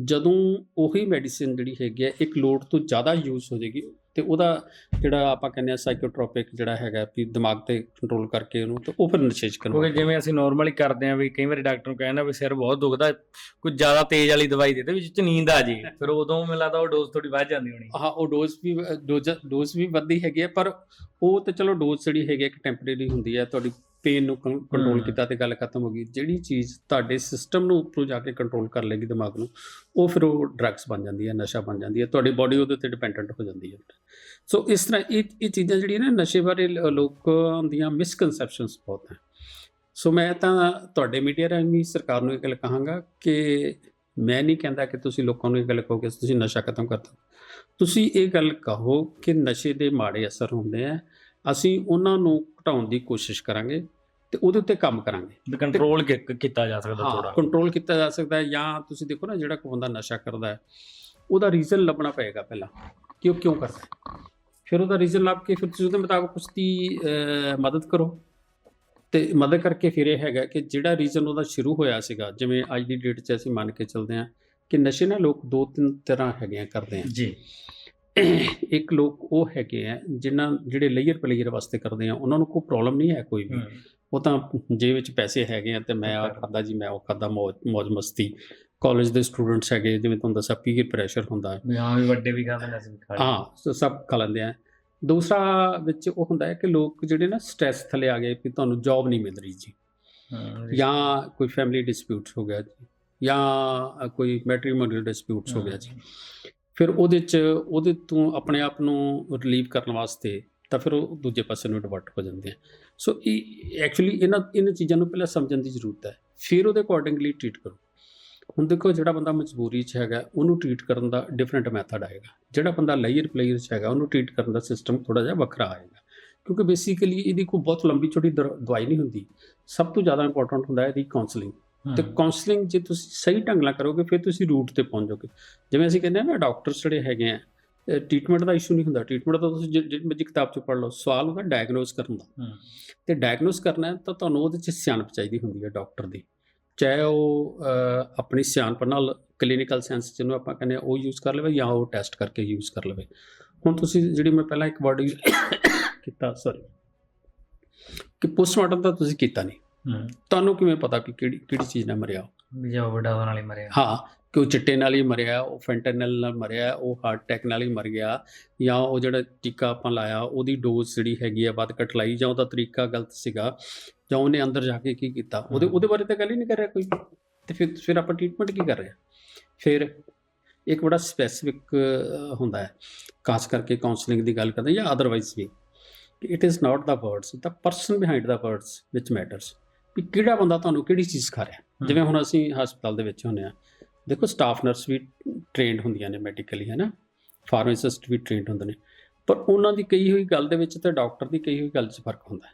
ਜਦੋਂ ਉਹੀ ਮੈਡੀਸਿਨ ਜਿਹੜੀ ਹੈਗੀ ਹੈ ਇੱਕ ਲੋਡ ਤੋਂ ਜ਼ਿਆਦਾ ਯੂਜ਼ ਹੋ ਜਾਏਗੀ ਤੇ ਉਹਦਾ ਜਿਹੜਾ ਆਪਾਂ ਕਹਿੰਦੇ ਆ ਸਾਈਕੋਟ੍ਰੋਪਿਕ ਜਿਹੜਾ ਹੈਗਾ ਵੀ ਦਿਮਾਗ ਤੇ ਕੰਟਰੋਲ ਕਰਕੇ ਉਹਨੂੰ ਤੇ ਉਹ ਫਿਰ ਨਿਸ਼ੇਚ ਕਿਉਂਕਿ ਕਰਨਾ ਜਿਵੇਂ ਅਸੀਂ ਨਾਰਮਲੀ ਕਰਦੇ ਆਂ ਵੀ ਕਈ ਵਾਰੀ ਡਾਕਟਰ ਨੂੰ ਕਹਿੰਦਾ ਵੀ ਸਿਰ ਬਹੁਤ ਦੁਖਦਾ ਕੁਝ ਜ਼ਿਆਦਾ ਤੇਜ਼ ਵਾਲੀ ਦਵਾਈ ਦੇ ਦੇ ਵਿੱਚ ਨੀਂਦ ਆ ਜੇ ਫਿਰ ਉਦੋਂ ਮੈਨੂੰ ਲੱਗਦਾ ਉਹ ਡੋਜ਼ ਥੋੜੀ ਵੱਧ ਜਾਂਦੀ ਹੋਣੀ। ਹਾਂ ਉਹ ਡੋਜ਼ ਵੀ ਡੋਜ਼ ਵੀ ਵੱਧਦੀ ਹੈਗੀ ਹੈ ਪਰ ਉਹ ਤੇ ਚਲੋ ਡੋਜ਼ ਜਿਹੜੀ ਹੈਗੀ ਇੱਕ ਟੈਂਪਰੇਰੀ ਹੁੰਦੀ ਹੈ ਤੁਹਾਡੀ ਪੇਨ ਨੂੰ ਕੰਟਰੋਲ। ਕੀਤਾ ਤੇ ਗੱਲ ਖਤਮ ਹੋ ਗਈ। ਜਿਹੜੀ ਚੀਜ਼ ਤੁਹਾਡੇ ਸਿਸਟਮ ਨੂੰ ਉੱਪਰੋਂ ਜਾ ਕੇ ਕੰਟਰੋਲ ਕਰ ਲੇਗੀ ਦਿਮਾਗ ਨੂੰ ਉਹ ਫਿਰ ਉਹ ਡਰੱਗਸ ਬਣ ਜਾਂਦੀ ਹੈ ਨਸ਼ਾ ਬਣ ਜਾਂਦੀ ਹੈ ਤੁਹਾਡੀ ਬਾਡੀ ਉਹਦੇ ਤੇ ਡਿਪੈਂਡੈਂਟ ਹੋ ਜਾਂਦੀ ਹੈ। ਸੋ ਇਸ ਤਰ੍ਹਾਂ ਇਹ ਇਹ ਚੀਜ਼ਾਂ ਜਿਹੜੀਆਂ ਨੇ ਨਸ਼ੇ ਬਾਰੇ ਲੋਕਾਂ ਦੀਆਂ ਮਿਸਕਨਸੈਪਸ਼ਨਸ ਬਹੁਤ ਹੈ। ਸੋ ਮੈਂ ਤਾਂ ਤੁਹਾਡੇ ਮੀਡੀਆ ਰਾਹੀਂ ਵੀ ਸਰਕਾਰ ਨੂੰ ਇਹ ਗੱਲ ਕਹਾਂਗਾ ਕਿ ਮੈਂ ਨਹੀਂ ਕਹਿੰਦਾ ਕਿ ਤੁਸੀਂ ਲੋਕਾਂ ਨੂੰ ਇਹ ਗੱਲ ਕਹੋ ਕਿ ਤੁਸੀਂ ਨਸ਼ਾ ਖਤਮ ਕਰ ਦਿਓ ਤੁਸੀਂ ਇਹ ਗੱਲ ਕਹੋ ਕਿ ਨਸ਼ੇ ਦੇ ਮਾੜੇ ਅਸਰ ਹੁੰਦੇ ਆ ਅਸੀਂ ਉਹਨਾਂ ਨੂੰ ਘਟਾਉਣ ਦੀ ਕੋਸ਼ਿਸ਼ ਕਰਾਂਗੇ ਤੇ ਉਹਦੇ ਉੱਤੇ ਕੰਮ ਕਰਾਂਗੇ। ਕੰਟਰੋਲ ਕੀਤਾ ਜਾ ਸਕਦਾ ਥੋੜਾ ਕੰਟਰੋਲ ਕੀਤਾ ਜਾ ਸਕਦਾ ਹੈ ਜਾਂ ਤੁਸੀਂ ਦੇਖੋ ਨਾ ਜਿਹੜਾ ਕੋਈ ਬੰਦਾ ਨਸ਼ਾ ਕਰਦਾ ਹੈ ਉਹਦਾ ਰੀਜ਼ਨ ਲੱਭਣਾ ਪਏਗਾ ਪਹਿਲਾਂ ਕਿ ਉਹ ਕਿਉਂ ਕਰਦਾ ਫਿਰ ਉਹਦਾ ਰੀਜ਼ਨ ਲੱਭ ਕੇ ਫਿਰ ਤੁਸੀਂ ਉਹਦੇ ਮੁਤਾਬਕ ਉਸ ਦੀ ਮਦਦ ਕਰੋ। ਤੇ ਮਦਦ ਕਰਕੇ ਫਿਰ ਇਹ ਹੈਗਾ ਕਿ ਜਿਹੜਾ ਰੀਜ਼ਨ ਉਹਦਾ ਸ਼ੁਰੂ ਹੋਇਆ ਸੀਗਾ ਜਿਵੇਂ ਅੱਜ ਦੀ ਡੇਟ 'ਚ ਅਸੀਂ ਮੰਨ ਕੇ ਚੱਲਦੇ ਹਾਂ ਕਿ ਨਸ਼ੇ ਨਾ ਲੋਕ ਦੋ ਤਿੰਨ ਤਰ੍ਹਾਂ ਹੈਗੇ ਆ ਕਰਦੇ ਆ। ਜੀ। ਇੱਕ ਲੋਕ ਉਹ ਹੈਗੇ ਆ ਜਿਨ੍ਹਾਂ ਜਿਹੜੇ ਲੇਅਰ ਪਲੇਅਰ ਵਾਸਤੇ ਕਰਦੇ ਆ ਉਹਨਾਂ ਨੂੰ ਕੋਈ ਪ੍ਰੋਬਲਮ ਨਹੀਂ ਹੈ ਕੋਈ ਵੀ। ਉਹ ਤਾਂ ਜੇ ਵਿੱਚ ਪੈਸੇ ਹੈਗੇ ਆ ਤੇ ਮੈਂ ਆ ਖਾਦਾ ਜੀ ਮੈਂ ਉਹ ਖਾਦਾ ਮੌਜ ਮਸਤੀ। ਕਾਲਜ ਦੇ ਸਟੂਡੈਂਟਸ ਹੈਗੇ ਜਿਵੇਂ ਤੁਹਾਨੂੰ ਦੱਸਿਆ ਪੀਅਰ ਪ੍ਰੈਸ਼ਰ ਹੁੰਦਾ ਹੈ। ਹਾਂ ਵੀ ਵੱਡੇ ਵੀ ਖਾਂਦੇ ਨੇ। ਹਾਂ ਸੋ ਸਭ ਖਾ ਲੈਂਦੇ ਆ। ਦੂਸਰਾ ਵਿੱਚ ਉਹ ਹੁੰਦਾ ਹੈ ਕਿ ਲੋਕ ਜਿਹੜੇ ਨਾ ਸਟ੍ਰੈਸ ਥੱਲੇ ਆ ਗਏ ਵੀ ਤੁਹਾਨੂੰ ਜੌਬ ਨਹੀਂ ਮਿਲ ਰਹੀ ਜੀ। ਜਾਂ। ਕੋਈ ਫੈਮਿਲੀ ਡਿਸਪਿਊਟਸ ਹੋ ਗਿਆ ਜੀ ਜਾਂ ਕੋਈ ਮੈਟ੍ਰੀਮੋਨੀਅਲ ਡਿਸਪਿਊਟਸ ਹੋ ਗਿਆ ਜੀ। ਫਿਰ ਉਹਦੇ ਚ, ਉਹਦੇ ਤੋਂ ਆਪਣੇ ਆਪ ਨੂੰ ਰਿਲੀਵ ਕਰਨ ਵਾਸਤੇ ਤਾਂ ਫਿਰ ਉਹ ਦੂਜੇ ਪਾਸੇ ਨੂੰ ਡਿਵਰਟ ਹੋ ਜਾਂਦੇ ਆ। ਸੋ ਇਹ ਐਕਚੁਅਲੀ ਇਹਨਾਂ ਇਹਨਾਂ ਚੀਜ਼ਾਂ ਨੂੰ ਪਹਿਲਾਂ ਸਮਝਣ ਦੀ ਜ਼ਰੂਰਤ ਹੈ। ਫਿਰ ਉਹਦੇ ਅਕੋਰਡਿੰਗਲੀ ਟ੍ਰੀਟ ਕਰੋ। ਹੁਣ ਦੇਖੋ ਜਿਹੜਾ ਬੰਦਾ ਮਜਬੂਰੀ 'ਚ ਹੈਗਾ, ਉਹਨੂੰ ਟ੍ਰੀਟ ਕਰਨ ਦਾ ਡਿਫਰੈਂਟ ਮੈਥਡ ਆਏਗਾ। ਜਿਹੜਾ ਬੰਦਾ ਲੇਅਰ ਪਲੇਅਰ 'ਚ ਹੈਗਾ, ਉਹਨੂੰ ਟ੍ਰੀਟ ਕਰਨ ਦਾ ਸਿਸਟਮ ਥੋੜਾ ਜਿਹਾ ਵੱਖਰਾ ਆਏਗਾ। ਕਿਉਂਕਿ ਬੇਸਿਕਲੀ ਇਹਦੀ ਕੋਈ ਬਹੁਤ ਲੰਬੀ ਛੋਟੀ ਦਵਾਈ ਨਹੀਂ ਹੁੰਦੀ। ਸਭ ਤੋਂ ਜ਼ਿਆਦਾ ਇੰਪੋਰਟੈਂਟ ਹੁੰਦਾ ਹੈ ਇਹਦੀ ਕਾਉਂਸਲਿੰਗ ਤੇ ਕਾਉਂਸਲਿੰਗ ਜੇ ਤੁਸੀਂ ਸਹੀ ਢੰਗ ਨਾਲ ਕਰੋਗੇ ਫਿਰ ਤੁਸੀਂ ਰੂਟ ਤੇ ਪਹੁੰਚੋਗੇ ਜਿਵੇਂ ਅਸੀਂ ਕਹਿੰਦੇ ਆ ਨਾ ਡਾਕਟਰਸ ਜਿਹੜੇ ਹੈਗੇ ਆ ਟ੍ਰੀਟਮੈਂਟ ਦਾ ਇਸ਼ੂ ਨਹੀਂ ਹੁੰਦਾ। ਟ੍ਰੀਟਮੈਂਟ ਤਾਂ ਤੁਸੀਂ ਜਿਹੜੀ ਮਰਜ਼ੀ ਕਿਤਾਬ 'ਚ ਪੜ੍ਹ ਲਓ। ਸਵਾਲ ਹੁੰਦਾ ਡਾਇਗਨੋਸ ਕਰਨ ਦਾ। ਤੇ ਡਾਇਗਨੋਸ ਕਰਨਾ ਤਾਂ ਤੁਹਾਨੂੰ ਉਹਦੇ 'ਚ ਸਿਆਣਪ ਚਾਹੀਦੀ ਹੁੰਦੀ ਹੈ ਡਾਕਟਰ ਦੀ। ਚਾਹੇ ਉਹ ਆਪਣੀ ਸਿਆਣਪ ਨਾਲ ਕਲੀਨਿਕਲ ਸੈਂਸ ਜਿਹਨੂੰ ਆਪਾਂ ਕਹਿੰਦੇ ਆ ਉਹ ਯੂਜ਼ ਕਰ ਲਵੇ ਜਾਂ ਉਹ ਟੈਸਟ ਕਰਕੇ ਯੂਜ਼ ਕਰ ਲਵੇ। ਹੁਣ ਤੁਸੀਂ ਜਿਹੜੀ ਮੈਂ ਪਹਿਲਾਂ ਇੱਕ ਵਰਡ ਕੀਤਾ ਸੌਰੀ ਕਿ ਪੋਸਟਮਾਰਟਮ ਤਾਂ ਤੁਸੀਂ ਕੀਤਾ ਨਹੀਂ। ਤੁਹਾਨੂੰ ਕਿਵੇਂ ਪਤਾ ਕਿ ਕਿਹੜੀ ਕਿਹੜੀ ਚੀਜ਼ ਨਾਲ ਮਰਿਆ? ਵੀ ਜੋ ਵੱਡਾ ਨਾਲ ਹੀ ਮਰਿਆ। ਹਾਂ ਕਿ ਉਹ ਚਿੱਟੇ ਨਾਲ ਹੀ ਮਰਿਆ ਉਹ ਫੈਂਟਨਲ ਨਾਲ ਮਰਿਆ ਉਹ ਹਾਰਟ ਅਟੈਕ ਨਾਲ ਹੀ ਮਰ ਗਿਆ ਜਾਂ ਉਹ ਜਿਹੜਾ ਟੀਕਾ ਆਪਾਂ ਲਾਇਆ ਉਹਦੀ ਡੋਜ਼ ਜਿਹੜੀ ਹੈਗੀ ਆ ਵੱਧ ਘੱਟ ਲਾਈ ਜਾਂ ਉਹਦਾ ਤਰੀਕਾ ਗਲਤ ਸੀਗਾ ਜਾਂ ਉਹਨੇ ਅੰਦਰ ਜਾ ਕੇ ਕੀ ਕੀਤਾ? ਉਹਦੇ। ਉਹਦੇ ਬਾਰੇ ਤਾਂ ਗੱਲ ਹੀ ਨਹੀਂ ਕਰ ਰਿਹਾ ਕੋਈ। ਤੇ ਫਿਰ ਫਿਰ ਆਪਾਂ ਟ੍ਰੀਟਮੈਂਟ ਕੀ ਕਰ ਰਹੇ ਹਾਂ? ਫਿਰ ਇੱਕ ਬੜਾ ਸਪੈਸਿਫਿਕ ਹੁੰਦਾ ਹੈ ਖਾਸ ਕਰਕੇ ਕਾਉਂਸਲਿੰਗ ਦੀ ਗੱਲ ਕਰਦੇ ਜਾਂ otherwise we. It is not the words the person behind the words which matters ਵੀ ਕਿਹੜਾ ਬੰਦਾ ਤੁਹਾਨੂੰ ਕਿਹੜੀ ਚੀਜ਼ ਸਿਖਾ ਰਿਹਾ? ਜਿਵੇਂ ਹੁਣ ਅਸੀਂ ਹਸਪਤਾਲ ਦੇ ਵਿੱਚ ਹੁੰਦੇ ਆ ਦੇਖੋ ਸਟਾਫ ਨਰਸ ਵੀ ਟ੍ਰੇਨਡ ਹੁੰਦੀਆਂ ਨੇ ਮੈਡੀਕਲੀ ਹੈ ਨਾ ਫਾਰਮਾਸਿਸਟ ਵੀ ਟ੍ਰੇਨਡ ਹੁੰਦੇ ਨੇ। ਪਰ ਉਹਨਾਂ ਦੀ ਕਹੀ ਹੋਈ ਗੱਲ ਦੇ ਵਿੱਚ ਤੇ ਡਾਕਟਰ ਦੀ ਕਹੀ ਹੋਈ ਗੱਲ 'ਚ ਫ਼ਰਕ ਹੁੰਦਾ ਹੈ।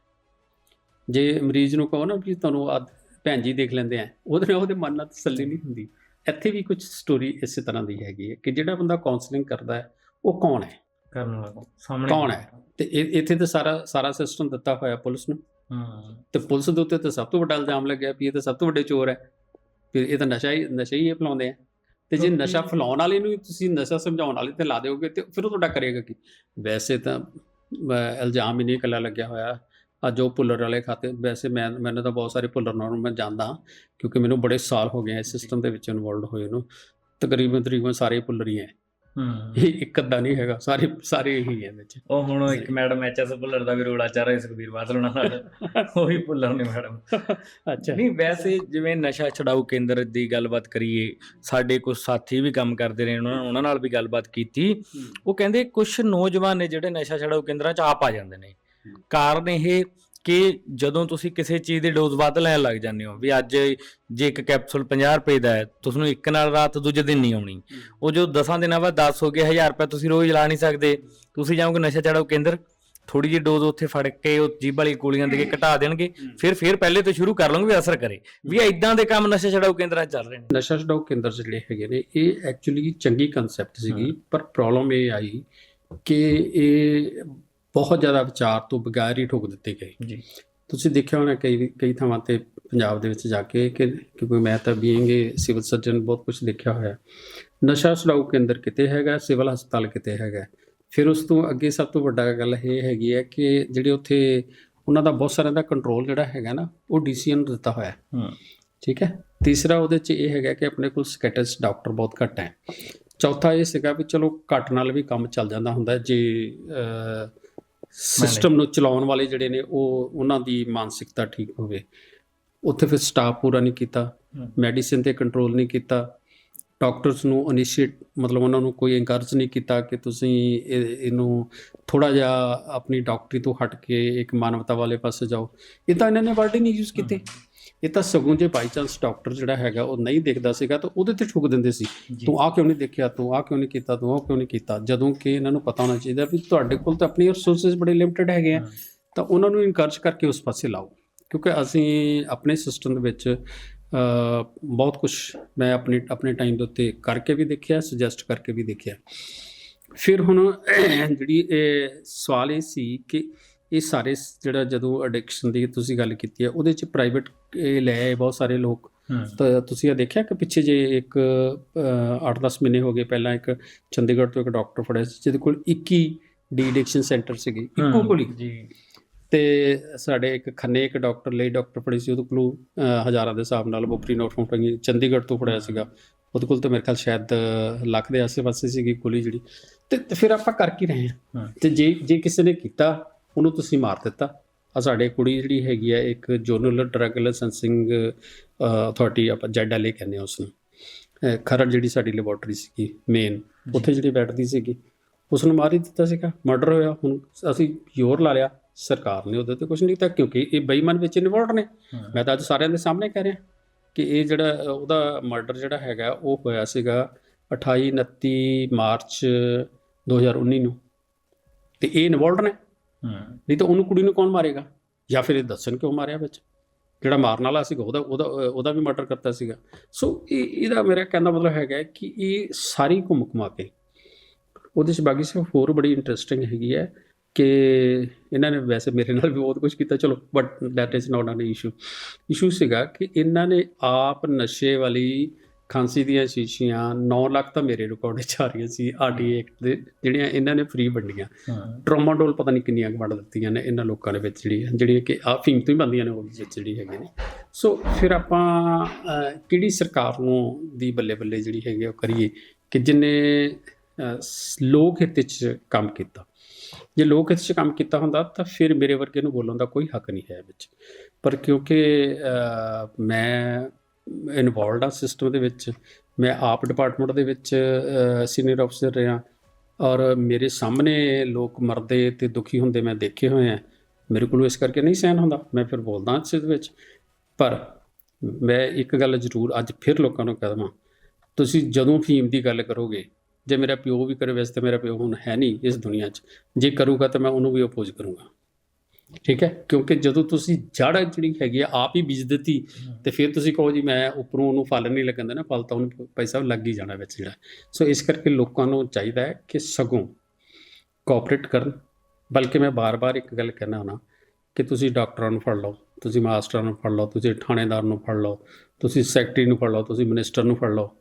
ਜੇ ਮਰੀਜ਼ ਨੂੰ ਕਹੋ ਨਾ ਵੀ ਤੁਹਾਨੂੰ ਆ ਭੈਣ ਜੀ ਦੇਖ ਲੈਂਦੇ ਆ ਉਹਦੇ ਨਾਲ ਉਹਦੇ ਮਨ ਨਾਲ ਤਸੱਲੀ ਨਹੀਂ ਹੁੰਦੀ। ਇੱਥੇ ਵੀ ਕੁਝ ਸਟੋਰੀ ਇਸੇ ਤਰ੍ਹਾਂ ਦੀ ਹੈਗੀ ਹੈ ਕਿ ਜਿਹੜਾ ਬੰਦਾ ਕਾਉਂਸਲਿੰਗ ਕਰਦਾ ਹੈ ਉਹ ਕੌਣ ਹੈ? ਕਰਨ ਲੱਗੋ ਸਾਹਮਣੇ ਕੌਣ ਹੈ? ਤੇ ਇੱਥੇ ਤਾਂ ਸਾਰਾ ਸਾਰਾ ਸਿਸਟਮ ਦਿੱਤਾ ਹੋਇਆ ਪੁਲਿਸ ਨੂੰ। ਹਮ, ਤੇ ਪੁਲਿਸ ਦੇ ਉੱਤੇ ਤਾਂ ਸਭ ਤੋਂ ਵੱਡਾ ਇਲਜ਼ਾਮ ਲੱਗਿਆ ਵੀ ਇਹ ਤਾਂ ਸਭ ਤੋਂ ਵੱਡੇ ਚੋਰ ਹੈ। ਫਿਰ ਇਹ ਤਾਂ ਨਸ਼ਾ ਹੀ ਨਸ਼ਾ ਹੀ ਇਹ ਫਲਾਉਂਦੇ ਆ। ਤੇ ਜੇ ਨਸ਼ਾ ਫੈਲਾਉਣ ਵਾਲੇ ਨੂੰ ਹੀ ਤੁਸੀਂ ਨਸ਼ਾ ਸਮਝਾਉਣ ਵਾਲੇ ਤੇ ਲਾ ਦਿਓਗੇ ਤੇ ਫਿਰ ਉਹ ਤੁਹਾਡਾ ਕਰੇਗਾ ਕੀ? ਵੈਸੇ ਤਾਂ ਇਲਜ਼ਾਮ ਹੀ ਨਹੀਂ ਇਕੱਲਾ ਲੱਗਿਆ ਹੋਇਆ। ਆ ਜੋ ਪੁੱਲਰ ਵਾਲੇ ਖਾਤੇ ਵੈਸੇ ਮੈਂ ਮੈਨੂੰ ਤਾਂ ਬਹੁਤ ਸਾਰੇ ਪੁੱਲਰ ਨੂੰ ਮੈਂ ਜਾਣਦਾ ਕਿਉਂਕਿ ਮੈਨੂੰ ਬੜੇ ਸਾਲ ਹੋ ਗਏ ਇਸ ਸਿਸਟਮ ਦੇ ਵਿੱਚ ਇਨਵੋਲਡ ਹੋਏ ਨੂੰ। ਤਕਰੀਬਨ ਤਕਰੀਬਨ ਸਾਰੇ ਪੁੱਲਰ ਹੀ ਹੈ। ਹੂੰ। ਇਹ ਇੱਕ ਅੱਧਾ ਨਹੀਂ ਹੈਗਾ ਸਾਰੇ ਸਾਰੇ ਹੀ ਹੈ ਵਿੱਚ। ਉਹ ਹੁਣ ਇੱਕ ਮੈਡਮ ਐਚਐਸ ਭੁੱਲਰ ਦਾ ਵੀ ਰੋਲਾ ਚੱਲ ਰਿਹਾ ਸੁਖਬੀਰ ਬਾਦਲ ਉਹਨਾਂ ਨਾਲ। ਉਹ ਭੁੱਲਰ ਨੇ ਮੈਡਮ। ਅੱਛਾ। ਨਹੀਂ ਵੈਸੇ ਜਿਵੇਂ ਨਸ਼ਾ ਛਡਾਊ ਕੇਂਦਰ ਦੀ ਗੱਲਬਾਤ ਕਰੀਏ ਸਾਡੇ ਕੁਝ ਸਾਥੀ ਵੀ ਕੰਮ ਕਰਦੇ ਰਹੇ ਉਹਨਾਂ ਉਹਨਾਂ ਨਾਲ ਵੀ ਗੱਲਬਾਤ ਕੀਤੀ। ਉਹ ਕਹਿੰਦੇ ਕੁਝ ਨੌਜਵਾਨ ਨੇ ਜਿਹੜੇ ਨਸ਼ਾ ਛਡਾਊ ਕੇਂਦਰਾਂ 'ਚ ਆਪ ਆ ਜਾਂਦੇ ਨੇ। ਕਾਰਨ ਇਹ ਕਿ ਜਦੋਂ ਤੁਸੀਂ ਕਿਸੇ ਚੀਜ਼ ਦੀ ਡੋਜ਼ ਵੱਧ ਲੈਣ ਲੱਗ ਜਾਂਦੇ ਹੋ ਵੀ ਅੱਜ ਜੇ ਇੱਕ ਕੈਪਸੂਲ 50 ਰੁਪਏ ਦਾ ਹੈ ਤੁਸੀਂ ਨੂੰ ਇੱਕ ਨਾਲ ਰਾਤ ਦੂਜੇ ਦਿਨ ਨਹੀਂ ਆਉਣੀ। ਉਹ ਜੋ 10 ਦਿਨਾਂ ਬਾਅਦ 10 ਹੋ ਗਿਆ 1000 ਰੁਪਏ ਤੁਸੀਂ ਰੋਜ਼ ਲਾ ਨਹੀਂ ਸਕਦੇ। ਤੁਸੀਂ ਜਾਓਗੇ ਨਸ਼ਾ ਛਡਾਊ ਕੇਂਦਰ ਥੋੜੀ ਜਿਹੀ ਡੋਜ਼ ਉੱਥੇ ਫੜ ਕੇ ਉਹ ਜੀਭ ਵਾਲੀ ਗੋਲੀਆਂ ਦੇ ਕੇ ਘਟਾ ਦੇਣਗੇ। ਫਿਰ ਫਿਰ ਪਹਿਲੇ ਤੋਂ ਸ਼ੁਰੂ ਕਰ ਲਵਾਂਗੇ ਵੀ ਅਸਰ ਕਰੇ। ਵੀ ਇਦਾਂ ਦੇ ਕੰਮ ਨਸ਼ਾ ਛਡਾਊ ਕੇਂਦਰਾਂ ਚੱਲ ਰਹੇ ਨੇ। ਨਸ਼ਾ ਛਡਾਊ ਕੇਂਦਰ ਜਿਹੜੇ ਹੈਗੇ ਨੇ ਇਹ ਐਕਚੁਅਲੀ ਚੰਗੀ ਕਨਸੈਪਟ ਸੀਗੀ ਪਰ ਪ੍ਰੋਬਲਮ ਇਹ ਆਈ ਕਿ ਇਹ ਬਹੁਤ ਜ਼ਿਆਦਾ ਵਿਚਾਰ ਤੋਂ ਬਗੈਰ ਹੀ ਠੋਕ ਦਿੱਤੇ ਗਏ। ਜੀ। ਤੁਸੀਂ ਦੇਖਿਆ ਹੋਣਾ ਕਈ ਕਈ ਥਾਵਾਂ ਤੇ ਪੰਜਾਬ ਦੇ ਵਿੱਚ ਜਾ ਕੇ ਕਿ ਕਿਉਂਕਿ ਮੈਂ ਤਾਂ ਬੀਇੰਗ ਸਿਵਲ ਸਰਜਨ ਬਹੁਤ ਕੁਝ ਦੇਖਿਆ ਹੋਇਆ। ਨਸ਼ਾ ਛਡਾਊ ਕੇਂਦਰ ਕਿਤੇ ਹੈਗਾ ਸਿਵਲ ਹਸਪਤਾਲ ਕਿਤੇ ਹੈਗਾ। ਫਿਰ ਉਸ ਤੋਂ ਅੱਗੇ ਸਭ ਤੋਂ ਵੱਡਾ ਗੱਲ ਇਹ ਹੈਗੀ ਹੈ ਕਿ ਜਿਹੜੇ ਉੱਥੇ ਉਹਨਾਂ ਦਾ ਬਹੁਤ ਸਾਰਿਆਂ ਦਾ ਕੰਟਰੋਲ ਜਿਹੜਾ ਹੈਗਾ ਨਾ ਉਹ ਡੀਸੀਐਨ ਨੂੰ ਦਿੱਤਾ ਹੋਇਆ। ਹੈ। ਠੀਕ ਹੈ? ਤੀਸਰਾ ਉਹਦੇ ਚ ਇਹ ਹੈਗਾ ਕਿ ਆਪਣੇ ਕੋਲ ਸਕੈਟਸ ਡਾਕਟਰ ਬਹੁਤ ਘੱਟ ਹੈ। ਚੌਥਾ ਇਹ ਸੀਗਾ ਵੀ ਚਲੋ ਘੱਟ ਨਾਲ ਵੀ ਕੰਮ ਚੱਲ ਜਾਂਦਾ ਹੁੰਦਾ ਜੇ ਸਿਸਟਮ ਨੂੰ ਚਲਾਉਣ ਵਾਲੇ ਜਿਹੜੇ ਨੇ ਉਹ ਉਹਨਾਂ ਦੀ ਮਾਨਸਿਕਤਾ ਠੀਕ ਹੋਵੇ। ਉੱਥੇ ਫਿਰ ਸਟਾਫ ਪੂਰਾ ਨਹੀਂ ਕੀਤਾ। ਮੈਡੀਸਿਨ ਤੇ ਕੰਟਰੋਲ ਨਹੀਂ ਕੀਤਾ। ਡਾਕਟਰਸ ਨੂੰ ਇਨੀਸ਼ੀਏਟ ਮਤਲਬ ਉਹਨਾਂ ਨੂੰ ਕੋਈ ਐਨਕਰੇਜ ਨਹੀਂ ਕੀਤਾ ਕਿ ਤੁਸੀਂ ਇਹ- ਇਹਨੂੰ ਥੋੜਾ ਜਿਹਾ ਆਪਣੀ ਡਾਕਟਰੀ ਤੋਂ ਹਟ ਕੇ ਇੱਕ ਮਾਨਵਤਾ ਵਾਲੇ ਪਾਸੇ ਜਾਓ। ਇਹ ਤਾਂ ਇਹਨਾਂ ਨੇ ਵਰਡ ਹੀ ਨਹੀਂ ਯੂਜ਼ ਕੀਤੇ। ਇਹ ਤਾਂ ਸਗੋਂ ਜੇ ਬਾਈ ਚਾਂਸ ਡਾਕਟਰ ਜਿਹੜਾ ਹੈਗਾ ਉਹ ਨਹੀਂ ਦੇਖਦਾ ਸੀਗਾ ਤਾਂ ਉਹਦੇ ਤੇ ਠੁਕ ਦਿੰਦੇ ਸੀ। ਤੂੰ ਆ ਕਿਉਂ ਨਹੀਂ ਦੇਖਿਆ? ਤੂੰ ਆ ਕਿਉਂ ਨਹੀਂ ਕੀਤਾ? ਤੂੰ ਉਹ ਕਿਉਂ ਨਹੀਂ ਕੀਤਾ? ਜਦੋਂ ਕਿ ਇਹਨਾਂ ਨੂੰ ਪਤਾ ਹੋਣਾ ਚਾਹੀਦਾ ਵੀ ਤੁਹਾਡੇ ਕੋਲ ਤਾਂ ਆਪਣੀ ਰਿਸੋਰਸਸ ਬੜੇ ਲਿਮਟਿਡ ਹੈਗੇ ਆ। ਤਾਂ ਉਹਨਾਂ ਨੂੰ ਇਨਕਰੇਜ ਕਰਕੇ ਉਸ ਪਾਸੇ ਲਾਓ। ਕਿਉਂਕਿ ਅਸੀਂ ਆਪਣੇ ਸਿਸਟਮ ਦੇ ਵਿੱਚ ਬਹੁਤ ਕੁਝ ਮੈਂ ਆਪਣੀ ਆਪਣੇ ਟਾਈਮ ਦੇ ਉੱਤੇ ਕਰਕੇ ਵੀ ਦੇਖਿਆ ਸੁਜੈਸਟ ਕਰਕੇ ਵੀ ਦੇਖਿਆ। ਫਿਰ ਹੁਣ ਜਿਹੜੀ ਇਹ ਸਵਾਲ ਇਹ ਸੀ ਕਿ ਇਹ ਸਾਰੇ ਜਿਹੜਾ ਜਦੋਂ ਐਡਿਕਸ਼ਨ ਦੀ ਤੁਸੀਂ ਗੱਲ ਕੀਤੀ ਹੈ ਉਹਦੇ ਚ ਪ੍ਰਾਈਵੇਟ ਲੈ ਆਏ ਬਹੁਤ ਸਾਰੇ ਲੋਕ। ਤਾਂ ਤੁਸੀਂ ਇਹ ਦੇਖਿਆ ਕਿ ਪਿੱਛੇ ਜੇ ਇੱਕ 8-10 ਮਹੀਨੇ ਹੋ ਗਏ ਪਹਿਲਾਂ ਇੱਕ ਚੰਡੀਗੜ੍ਹ ਤੋਂ ਇੱਕ ਡਾਕਟਰ ਫੜਿਆ ਸੀ ਜਿਹਦੇ ਕੋਲ 21 ਡੀ ਐਡਿਕਸ਼ਨ ਸੈਂਟਰ ਸੀਗੇ ਇੱਕੋ ਗੋਲੀ। ਜੀ। ਤੇ ਸਾਡੇ ਇੱਕ ਖੰਨੇ ਇੱਕ ਡਾਕਟਰ ਲਈ ਡਾਕਟਰ ਫੜੀ ਸੀ ਉਹਦੇ ਕੋਲ ਹਜ਼ਾਰਾਂ ਦੇ ਹਿਸਾਬ ਨਾਲ ਬੋਪਰੀ ਨੋਟ ਫੋਟੋਗੀ ਚੰਡੀਗੜ੍ਹ ਤੋਂ ਫੜਿਆ ਸੀਗਾ। ਉਹਦੇ ਕੋਲ ਤਾਂ ਮੇਰੇ ਖਿਆਲ ਸ਼ਾਇਦ ਲੱਖ ਦੇ ਆਸੇ-ਪਾਸੇ ਸੀਗੀ ਗੋਲੀ ਜਿਹੜੀ। ਤੇ ਫਿਰ ਆਪਾਂ ਕਰ ਕੀ ਰਹੇ ਹਾਂ। ਤੇ ਜੇ ਜੇ ਕਿਸੇ ਨੇ ਕੀਤਾ ਉਹਨੂੰ ਤੁਸੀਂ ਮਾਰ ਦਿੱਤਾ। ਆ ਸਾਡੇ ਕੁੜੀ ਜਿਹੜੀ ਹੈਗੀ ਆ ਇੱਕ ਜੋਰਨਲ ਡਰੱਗ ਲਾਇਸੈਂਸਿੰਗ ਅਥਾਰਟੀ ਆਪਾਂ ਜੈਡਐਲਏ ਕਹਿੰਦੇ ਆ ਉਸ ਨੂੰ ਖਰੜ ਜਿਹੜੀ ਸਾਡੀ ਲੈਬੋਰਟਰੀ ਸੀਗੀ ਮੇਨ ਉੱਥੇ ਜਿਹੜੀ ਬੈਠਦੀ ਸੀਗੀ ਉਸ ਨੂੰ ਮਾਰ ਹੀ ਦਿੱਤਾ ਸੀਗਾ। ਮਰਡਰ ਹੋਇਆ ਹੁਣ ਅਸੀਂ ਜ਼ੋਰ ਲਾ ਲਿਆ ਸਰਕਾਰ ਨੇ ਉਹਦੇ ਤੇ ਕੁਝ ਨਹੀਂ ਕੀਤਾ ਕਿਉਂਕਿ ਇਹ ਬੇਈਮਾਨ ਵਿੱਚ ਇਨਵੋਲਡ ਨੇ। ਹਾਂ। ਮੈਂ ਤਾਂ ਅੱਜ ਸਾਰਿਆਂ ਦੇ ਸਾਹਮਣੇ ਕਹਿ ਰਿਹਾ ਕਿ ਇਹ ਜਿਹੜਾ ਉਹਦਾ ਮਰਡਰ ਜਿਹੜਾ ਹੈਗਾ ਉਹ ਹੋਇਆ ਸੀਗਾ 28 29 ਮਾਰਚ 2019 ਨੂੰ। ਤੇ ਇਹ ਇਨਵੋਲਡ ਨੇ। ਹੂੰ। ਨਹੀਂ ਤਾਂ ਉਹਨੂੰ ਕੁੜੀ ਨੂੰ ਕੌਣ ਮਾਰੇਗਾ? ਜਾਂ ਫਿਰ ਇਹ ਦੱਸਣ ਕਿਉਂ ਮਾਰਿਆ ਵਿੱਚ? ਜਿਹੜਾ ਮਾਰਨ ਵਾਲਾ ਸੀਗਾ, ਉਹਦਾ ਉਹਦਾ ਉਹਦਾ ਵੀ ਮਰਡਰ ਕਰਤਾ ਸੀਗਾ। ਸੋ ਇਹ ਇਹਦਾ ਮੇਰਾ ਕਹਿਣ ਦਾ ਮਤਲਬ ਹੈਗਾ ਕਿ ਇਹ ਸਾਰੀ ਘੁੰਮ ਘੁਮਾ ਕੇ, ਉਹਦੇ ਚ ਬਾਕੀ ਸਿਰਫ ਹੋਰ ਬੜੀ ਇੰਟਰਸਟਿੰਗ ਹੈਗੀ ਹੈ ਕਿ ਇਹਨਾਂ ਨੇ ਵੈਸੇ ਮੇਰੇ ਨਾਲ ਵੀ ਬਹੁਤ ਕੁਝ ਕੀਤਾ, ਚਲੋ but that is not an issue issue ਸੀਗਾ ਕਿ ਇਹਨਾਂ ਨੇ ਆਪ ਨਸ਼ੇ ਵਾਲੀ ਖਾਂਸੀ ਦੀਆਂ ਸ਼ੀਸ਼ੀਆਂ 9 ਲੱਖ ਤਾਂ ਮੇਰੇ ਰਿਕਾਰਡ ਵਿੱਚ ਆ ਰਹੀਆਂ ਸੀ ਆਰਟੀ ਐਕਟ ਦੇ ਜਿਹੜੀਆਂ ਇਹਨਾਂ ਨੇ ਫ੍ਰੀ ਵੰਡੀਆਂ। ਟ੍ਰੋਮਾਡੋਲ ਪਤਾ ਨਹੀਂ ਕਿੰਨੀਆਂ ਕੁ ਵੰਡ ਦਿੱਤੀਆਂ ਨੇ ਇਹਨਾਂ ਲੋਕਾਂ ਦੇ ਵਿੱਚ ਜਿਹੜੀ ਜਿਹੜੀਆਂ ਕਿ ਆ ਫੀਮ ਤੋਂ ਹੀ ਬੰਦੀਆਂ ਨੇ ਉਹ ਵਿੱਚ ਜਿਹੜੀ ਹੈਗੇ ਨੇ। ਸੋ ਫਿਰ ਆਪਾਂ ਕਿਹੜੀ ਸਰਕਾਰ ਨੂੰ ਦੀ ਬੱਲੇ ਬੱਲੇ ਜਿਹੜੀ ਹੈਗੀ ਉਹ ਕਰੀਏ ਕਿ ਜਿਨੇ ਲੋਕ ਹਿੱਤ 'ਚ ਕੰਮ ਕੀਤਾ। ਜੇ ਲੋਕ ਹਿੱਤ 'ਚ ਕੰਮ ਕੀਤਾ ਹੁੰਦਾ ਤਾਂ ਫਿਰ ਮੇਰੇ ਵਰਗੇ ਨੂੰ ਬੋਲਣ ਦਾ ਕੋਈ ਹੱਕ ਨਹੀਂ ਹੈ ਵਿੱਚ। ਪਰ ਕਿਉਂਕਿ ਮੈਂ ਇਨਵੋਲਡ ਆ ਸਿਸਟਮ ਦੇ ਵਿੱਚ। ਮੈਂ ਆਪ ਡਿਪਾਰਟਮੈਂਟ ਦੇ ਵਿੱਚ ਸੀਨੀਅਰ ਅਫਸਰ ਰਿਹਾ ਔਰ ਮੇਰੇ ਸਾਹਮਣੇ ਲੋਕ ਮਰਦੇ ਤੇ ਦੁਖੀ ਹੁੰਦੇ ਮੈਂ ਦੇਖੇ ਹੋਏ ਆ। ਮੇਰੇ ਕੋਲ ਇਸ ਕਰਕੇ ਨਹੀਂ ਸਹਿਨ ਹੁੰਦਾ, ਮੈਂ ਫਿਰ ਬੋਲਦਾ ਇਸ ਚੀਜ਼ ਵਿੱਚ। ਪਰ ਮੈਂ ਇੱਕ ਗੱਲ ਜ਼ਰੂਰ ਅੱਜ ਫਿਰ ਲੋਕਾਂ ਨੂੰ ਕਹਿ ਦੇਵਾਂ, ਤੁਸੀਂ ਜਦੋਂ ਫੀਮ ਦੀ ਗੱਲ ਕਰੋਗੇ, ਜੇ ਮੇਰਾ ਪਿਓ ਵੀ ਕਰੇ, ਵੈਸੇ ਤਾਂ ਮੇਰਾ ਪਿਓ ਹੁਣ ਹੈ ਨਹੀਂ ਇਸ ਦੁਨੀਆ 'ਚ। ਜੇ ਕਰੂਗਾ ਤਾਂ ਮੈਂ ਉਹਨੂੰ ਵੀ ਅਪੋਜ਼ ਕਰੂੰਗਾ। ਠੀਕ ਹੈ? ਕਿਉਂਕਿ ਜਦੋਂ ਤੁਸੀਂ ਜੜ ਜਿਹੜੀ ਹੈਗੀ ਆ, ਆਪ ਹੀ ਬੀਜ ਦਿੱਤੀ, ਤੇ ਫਿਰ ਤੁਸੀਂ ਕਹੋ ਜੀ, ਮੈਂ ਉੱਪਰੋਂ ਉਹਨੂੰ ਫਲ ਨਹੀਂ ਲੱਗਣ ਦੇਣਾ, ਫਲ ਤਾਂ ਉਹਨੂੰ ਪੈਸਾ ਲੱਗ ਹੀ ਜਾਣਾ ਵਿੱਚ ਜਿਹੜਾ। ਸੋ ਇਸ ਕਰਕੇ ਲੋਕਾਂ ਨੂੰ ਚਾਹੀਦਾ ਹੈ ਕਿ ਸਗੋਂ ਕੋਆਪਰੇਟ ਕਰਨ। ਬਲਕਿ ਮੈਂ ਬਾਰ-ਬਾਰ ਇੱਕ ਗੱਲ ਕਹਿਣਾ ਹੁਣਾ ਕਿ ਤੁਸੀਂ ਡਾਕਟਰਾਂ ਨੂੰ ਫੜ ਲਓ, ਤੁਸੀਂ ਮਾਸਟਰਾਂ ਨੂੰ ਫੜ ਲਓ, ਤੁਸੀਂ ਥਾਣੇਦਾਰ ਨੂੰ ਫੜ ਲਓ, ਤੁਸੀਂ ਸੈਕਟਰੀ ਨੂੰ ਫੜ ਲਓ, ਤੁਸੀਂ ਮਿਨਿਸਟਰ ਨੂੰ ਫੜ ਲਓ।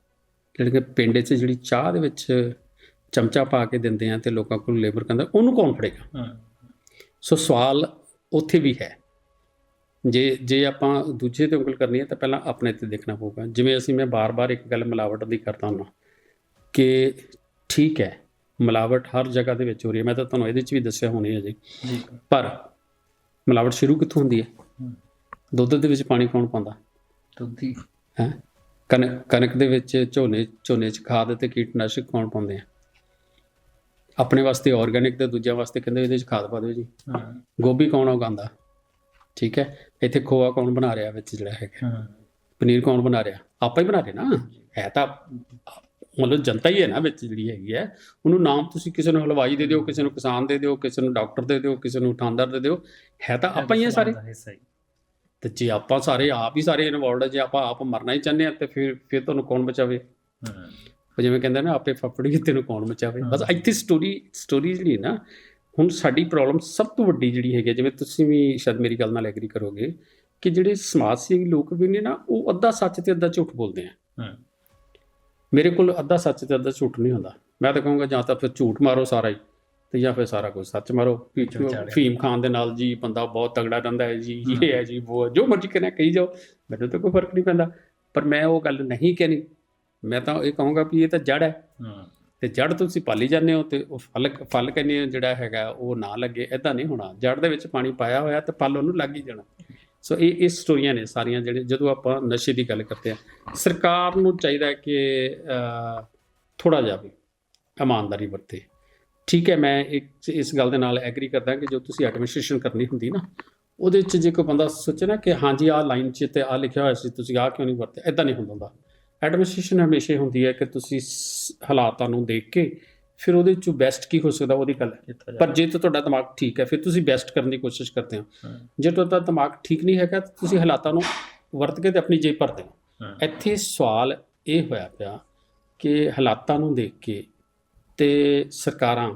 ਜਿਹੜੇ ਕਿ ਪਿੰਡ 'ਚ ਜਿਹੜੀ ਚਾਹ ਦੇ ਵਿੱਚ ਚਮਚਾ ਪਾ ਕੇ ਦਿੰਦੇ ਆ ਤੇ ਲੋਕਾਂ ਕੋਲ ਲੇਬਰ ਕਹਿੰਦਾ ਉਹਨੂੰ ਕੌਣ ਫੜੇਗਾ? ਸੋ ਸਵਾਲ ਉੱਥੇ ਵੀ ਹੈ। ਜੇ ਜੇ ਆਪਾਂ ਦੂਜੇ ਤੇ ਉਂਗਲ ਕਰਨੀ ਹੈ ਤਾਂ ਪਹਿਲਾਂ ਆਪਣੇ ਤੇ ਦੇਖਣਾ ਪਊਗਾ। ਜਿਵੇਂ ਅਸੀਂ ਮੈਂ ਬਾਰ-ਬਾਰ ਇੱਕ ਗੱਲ ਮਿਲਾਵਟ ਦੀ ਕਰਦਾ ਹਾਂ ਕਿ ਠੀਕ ਹੈ ਮਿਲਾਵਟ ਹਰ ਜਗ੍ਹਾ ਦੇ ਵਿੱਚ ਹੋ ਰਹੀ ਹੈ। ਮੈਂ ਤਾਂ ਤੁਹਾਨੂੰ ਇਹਦੇ 'ਚ ਵੀ ਦੱਸਿਆ ਹੋਣੀ ਹੈ ਜੀ। ਪਰ ਮਿਲਾਵਟ ਸ਼ੁਰੂ ਕਿੱਥੋਂ ਹੁੰਦੀ ਹੈ। ਦੁੱਧ ਦੇ ਵਿੱਚ ਪਾਣੀ ਕੌਣ ਪਾਉਂਦਾ? ਤੁੱਦੀ ਹੈ। ਕਣਕ ਕਣਕ ਦੇ ਵਿੱਚ ਝੋਨੇ ਝੋਨੇ 'ਚ ਖਾਦ ਤੇ ਕੀਟਨਾਸ਼ਕ ਕੌਣ ਪਾਉਂਦੇ ਆ? ਆਪਣੇ ਵਾਸਤੇ ਆਰਗੈਨਿਕ ਤੇ ਦੂਜਿਆਂ ਵਾਸਤੇ ਕਹਿੰਦੇ ਇਹਦੇ 'ਚ ਖਾਦ ਪਾ ਦਿਓ ਜੀ। ਗੋਭੀ ਕੌਣ ਉਗਾਉਂਦਾ? ਠੀਕ ਹੈ। ਇੱਥੇ ਖੋਆ ਕੌਣ ਬਣਾ ਰਿਹਾ ਵਿੱਚ ਜਿਹੜਾ ਹੈਗਾ? ਪਨੀਰ ਕੌਣ ਬਣਾ ਰਿਹਾ? ਆਪਾਂ ਹੀ ਬਣਾ ਰਹੇ ਨਾ। ਹੈ ਤਾਂ ਮਤਲਬ ਜਨਤਾ ਹੀ ਹੈ ਨਾ ਵਿੱਚ ਜਿਹੜੀ ਹੈਗੀ ਹੈ। ਉਹਨੂੰ ਨਾਮ ਤੁਸੀਂ ਕਿਸੇ ਨੂੰ ਹਲਵਾਈ ਦੇ ਦਿਓ ਕਿਸੇ ਨੂੰ ਕਿਸਾਨ ਦੇ ਦਿਓ ਕਿਸੇ ਨੂੰ ਡਾਕਟਰ ਦੇ ਦਿਓ ਕਿਸੇ ਨੂੰ ਠਾਂਦਰ ਦੇ ਦਿਓ। ਹੈ ਤਾਂ ਆਪਾਂ ਹੀ ਹੈ ਸਾਰੇ। ਤੇ ਜੇ ਆਪਾਂ ਸਾਰੇ ਆਪ ਹੀ ਸਾਰੇ ਇਨਵੋਲਡ ਹੈ ਜੇ ਆਪਾਂ ਆਪ ਮਰਨਾ ਹੀ ਚਾਹੁੰਦੇ ਆ ਤੇ ਫਿਰ ਫਿਰ ਤੁਹਾਨੂੰ ਕੌਣ ਬਚਾਵੇ? ਉਹ ਜਿਵੇਂ ਕਹਿੰਦੇ ਨਾ ਆਪੇ ਫਫੜੀ ਤੈਨੂੰ ਕੌਣ ਬਚਾਵੇ ਬਸ। ਇੱਥੇ ਸਟੋਰੀ ਸਟੋਰੀ ਜਿਹੜੀ ਨਾ ਹੁਣ ਸਾਡੀ ਪ੍ਰੋਬਲਮ ਸਭ ਤੋਂ ਵੱਡੀ ਜਿਹੜੀ ਹੈਗੀ ਹੈ, ਜਿਵੇਂ ਤੁਸੀਂ ਵੀ ਸ਼ਾਇਦ ਮੇਰੀ ਗੱਲ ਨਾਲ ਐਗਰੀ ਕਰੋਗੇ ਕਿ ਜਿਹੜੇ ਸਮਾਜ ਸੇਵੀ ਲੋਕ ਵੀ ਨੇ ਨਾ ਉਹ ਅੱਧਾ ਸੱਚ ਤੇ ਅੱਧਾ ਝੂਠ ਬੋਲਦੇ ਆ। ਮੇਰੇ ਕੋਲ ਅੱਧਾ ਸੱਚ ਤੇ ਅੱਧਾ ਝੂਠ ਨਹੀਂ ਹੁੰਦਾ। ਮੈਂ ਤਾਂ ਕਹੂੰਗਾ ਜਾਂ ਤਾਂ ਫਿਰ ਝੂਠ ਮਾਰੋ ਸਾਰਾ ਹੀ ਤੇ ਜਾਂ ਫਿਰ ਸਾਰਾ ਕੁਝ ਸੱਚ ਮਾਰੋ। ਫੀਮ ਖਾਨ ਦੇ ਨਾਲ ਜੀ ਬੰਦਾ ਬਹੁਤ ਤਗੜਾ ਰਹਿੰਦਾ ਹੈ ਜੀ ਇਹ ਹੈ ਜੀ ਉਹ ਹੈ, ਜੋ ਮਰਜ਼ੀ ਕਹਿਣਾ ਕਹੀ ਜਾਓ। ਮੈਨੂੰ ਤਾਂ ਕੋਈ ਫ਼ਰਕ ਨਹੀਂ ਪੈਂਦਾ। ਪਰ ਮੈਂ ਉਹ ਗੱਲ ਨਹੀਂ ਕਹਿਣੀ। ਮੈਂ ਤਾਂ ਇਹ ਕਹੂੰਗਾ ਵੀ ਇਹ ਤਾਂ ਜੜ ਹੈ। ਤੇ ਜੜ ਤੁਸੀਂ ਪਾਲੀ ਜਾਂਦੇ ਹੋ ਤੇ ਉਹ ਫਲ ਫਲ ਕਹਿੰਦੇ ਜਿਹੜਾ ਹੈਗਾ ਉਹ ਨਾ ਲੱਗੇ ਇਦਾਂ ਨਹੀਂ ਹੋਣਾ। ਜੜ ਦੇ ਵਿੱਚ ਪਾਣੀ ਪਾਇਆ ਹੋਇਆ ਤੇ ਫਲ ਉਹਨੂੰ ਲੱਗ ਹੀ ਜਾਣਾ। ਸੋ ਇਹ ਇਹ ਸਟੋਰੀਆਂ ਨੇ ਸਾਰੀਆਂ ਜਿਹੜੇ ਜਦੋਂ ਆਪਾਂ ਨਸ਼ੇ ਦੀ ਗੱਲ ਕਰਦੇ ਆ ਸਰਕਾਰ ਨੂੰ ਚਾਹੀਦਾ ਕਿ ਥੋੜਾ ਜਿਹਾ ਵੀ ਇਮਾਨਦਾਰੀ ਵਰਤੇ। ਠੀਕ ਹੈ ਮੈਂ ਇੱਕ ਇਸ ਗੱਲ ਦੇ ਨਾਲ ਐਗਰੀ ਕਰਦਾ ਕਿ ਜੋ ਤੁਸੀਂ ਐਡਮਿਨਿਸਟ੍ਰੇਸ਼ਨ ਕਰਨੀ ਹੁੰਦੀ ਨਾ ਉਹਦੇ ਵਿੱਚ ਜੇ ਕੋਈ ਬੰਦਾ ਸੋਚੇ ਨਾ ਕਿ ਹਾਂਜੀ ਆਹ ਲਾਈਨ 'ਚ ਤੇ ਆਹ ਲਿਖਿਆ ਹੋਇਆ ਸੀ ਤੁਸੀਂ ਆਹ ਕਿਉਂ ਨਹੀਂ ਵਰਤੇ ਇਦਾਂ ਨਹੀਂ ਹੁੰਦਾ ਹੁੰਦਾ। ਐਡਮਿਨਿਸਟ੍ਰੇਸ਼ਨ ਹਮੇਸ਼ਾ ਹੁੰਦੀ ਹੈ ਕਿ ਤੁਸੀਂ ਹਾਲਾਤਾਂ ਨੂੰ ਦੇਖ ਕੇ ਫਿਰ ਉਹਦੇ ਚੋਂ ਬੈਸਟ ਕੀ ਹੋ ਸਕਦਾ ਉਹਦੀ ਗੱਲ। ਪਰ ਜੇ ਤਾਂ ਤੁਹਾਡਾ ਦਿਮਾਗ ਠੀਕ ਹੈ ਫਿਰ ਤੁਸੀਂ ਬੈਸਟ ਕਰਨ ਦੀ ਕੋਸ਼ਿਸ਼ ਕਰਦੇ ਹੋ। ਜੇ ਤੁਹਾਡਾ ਦਿਮਾਗ ਠੀਕ ਨਹੀਂ ਹੈਗਾ ਤਾਂ ਤੁਸੀਂ ਹਾਲਾਤਾਂ ਨੂੰ ਵਰਤ ਕੇ ਤੇ ਆਪਣੀ ਜੇਬ ਭਰਦੇ ਹੋ। ਇੱਥੇ ਸਵਾਲ ਇਹ ਹੋਇਆ ਪਿਆ ਕਿ ਹਾਲਾਤਾਂ ਨੂੰ ਦੇਖ ਕੇ ਤੇ ਸਰਕਾਰਾਂ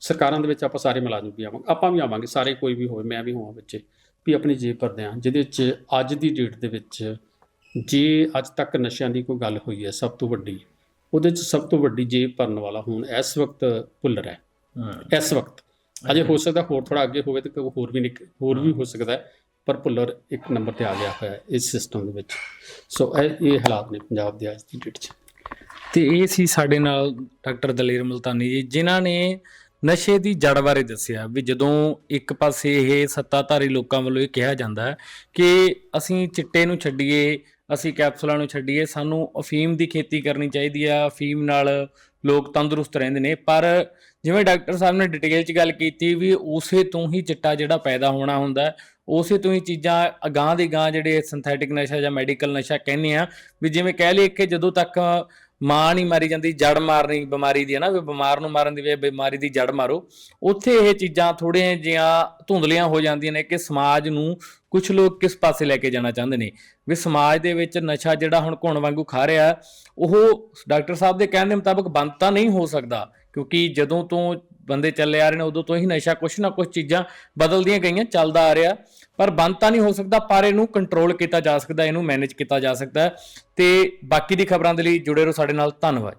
ਸਰਕਾਰਾਂ ਦੇ ਵਿੱਚ ਆਪਾਂ ਸਾਰੇ ਮੁਲਾਜ਼ਮ ਵੀ ਆਵਾਂਗੇ ਆਪਾਂ ਵੀ ਆਵਾਂਗੇ ਸਾਰੇ ਕੋਈ ਵੀ ਹੋਵੇ ਮੈਂ ਵੀ ਹੋਵਾਂ ਵਿੱਚ ਵੀ ਆਪਣੀ ਜੇਬ ਭਰਦੇ ਹਾਂ ਜਿਹਦੇ ਵਿੱਚ ਅੱਜ ਦੀ ਡੇਟ ਦੇ ਵਿੱਚ ਜੇ ਅੱਜ ਤੱਕ ਨਸ਼ਿਆਂ ਦੀ ਕੋਈ ਗੱਲ ਹੋਈ ਹੈ ਸਭ ਤੋਂ ਵੱਡੀ ਉਹਦੇ ਵਿੱਚ ਸਭ ਤੋਂ ਵੱਡੀ ਜੇਬ ਭਰਨ ਵਾਲਾ ਹੁਣ ਇਸ ਵਕਤ ਭੁੱਲਰ ਹੈ। ਇਸ ਵਕਤ। ਅਜੇ ਹੋ ਸਕਦਾ ਹੋਰ ਥੋੜਾ ਅੱਗੇ ਹੋਵੇ ਤੇ ਕੋਈ ਹੋਰ ਵੀ ਨਿਕ ਹੋਰ ਵੀ ਹੋ ਸਕਦਾ ਪਰ ਭੁੱਲਰ ਇੱਕ ਨੰਬਰ ਤੇ ਆ ਗਿਆ ਹੋਇਆ ਹੈ ਇਸ ਸਿਸਟਮ ਦੇ ਵਿੱਚ। ਸੋ ਇਹ ਇਹ ਹਾਲਾਤ ਨੇ ਪੰਜਾਬ ਦੇ ਅੱਜ ਦੀ ਡੇਟ 'ਚ। ਤੇ ਇਹ ਸੀ ਸਾਡੇ ਨਾਲ ਡਾਕਟਰ ਦਲੇਰ ਮਲਤਾਨੀ ਜੀ ਜਿਨ੍ਹਾਂ ਨੇ ਨਸ਼ੇ ਦੀ ਜੜ ਬਾਰੇ ਦੱਸਿਆ ਵੀ ਜਦੋਂ ਇੱਕ ਪਾਸੇ ਇਹ ਸੱਤਾਧਾਰੀ ਲੋਕਾਂ ਵੱਲੋਂ ਇਹ ਕਿਹਾ ਜਾਂਦਾ ਹੈ ਕਿ ਅਸੀਂ ਚਿੱਟੇ ਨੂੰ ਛੱਡੀਏ ਅਸੀਂ ਕੈਪਸੂਲਾਂ ਨੂੰ ਛੱਡੀਏ, ਸਾਨੂੰ ਅਫੀਮ ਦੀ ਖੇਤੀ ਕਰਨੀ ਚਾਹੀਦੀ ਆ, ਅਫੀਮ ਨਾਲ ਲੋਕ ਤੰਦਰੁਸਤ ਰਹਿੰਦੇ ਨੇ, ਪਰ ਜਿਵੇਂ ਡਾਕਟਰ ਸਾਹਿਬ ਨੇ ਡਿਟੇਲ 'ਚ ਗੱਲ ਕੀਤੀ ਵੀ ਉਸੇ ਤੋਂ ਹੀ ਚਿੱਟਾ ਜਿਹੜਾ ਪੈਦਾ ਹੋਣਾ ਹੁੰਦਾ ਉਸੇ ਤੋਂ ਹੀ ਚੀਜ਼ਾਂ ਅਗਾਂਹ ਦੀ ਗਾਂਹ ਜਿਹੜੇ ਸਿੰਥੈਟਿਕ ਨਸ਼ਾ ਜਾਂ ਮੈਡੀਕਲ ਨਸ਼ਾ ਕਹਿੰਦੇ ਆ, ਵੀ ਜਿਵੇਂ ਕਹਿ ਲਈਏ ਕਿ ਜਦੋਂ ਤੱਕ ਮਾਂ ਨਹੀਂ ਮਾਰੀ ਜਾਂਦੀ, ਜੜ ਮਾਰਨੀ ਬਿਮਾਰੀ ਦੀ ਹੈ ਨਾ, ਵੀ ਬਿਮਾਰ ਨੂੰ ਮਾਰਨ ਦੀ ਵੇ ਬਿਮਾਰੀ ਦੀ ਜੜ ਮਾਰੋ, ਉੱਥੇ ਇਹ ਚੀਜ਼ਾਂ ਥੋੜ੍ਹੀਆਂ ਜਿਹੀਆਂ ਧੁੰਦਲੀਆਂ ਹੋ ਜਾਂਦੀਆਂ ਨੇ ਕਿ ਸਮਾਜ ਨੂੰ ਕੁਝ ਲੋਕ ਕਿਸ ਪਾਸੇ ਲੈ ਕੇ ਜਾਣਾ ਚਾਹੁੰਦੇ ਨੇ? ਵੀ ਸਮਾਜ ਦੇ ਵਿੱਚ ਨਸ਼ਾ ਜਿਹੜਾ ਹੁਣ ਘੁਣ ਵਾਂਗੂ ਖਾ ਰਿਹਾ, ਉਹ ਡਾਕਟਰ ਸਾਹਿਬ ਦੇ ਕਹਿਣ ਦੇ ਮੁਤਾਬਕ ਬੰਦ ਤਾਂ ਨਹੀਂ ਹੋ ਸਕਦਾ, ਕਿਉਂਕਿ ਜਦੋਂ ਤੋਂ ਬੰਦੇ ਚੱਲੇ ਆ ਰਹੇ ਨੇ, ਉਦੋਂ ਤੋਂ ਹੀ ਨਸ਼ਾ ਕੁਛ ਨਾ ਕੁਛ ਚੀਜ਼ਾਂ ਬਦਲਦੀਆਂ ਗਈਆਂ, ਚੱਲਦਾ ਆ ਰਿਹਾ। ਪਰ ਬੰਦ ਤਾਂ ਨਹੀਂ ਹੋ ਸਕਦਾ, ਪਰ ਇਹਨੂੰ ਕੰਟਰੋਲ ਕੀਤਾ ਜਾ ਸਕਦਾ, ਇਹਨੂੰ ਮੈਨੇਜ ਕੀਤਾ ਜਾ ਸਕਦਾ। ਹੈ। ਤੇ ਬਾਕੀ ਦੀ ਖਬਰਾਂ ਦੇ ਲਈ ਜੁੜੇ ਰਹੋ ਸਾਡੇ ਨਾਲ, ਧੰਨਵਾਦ।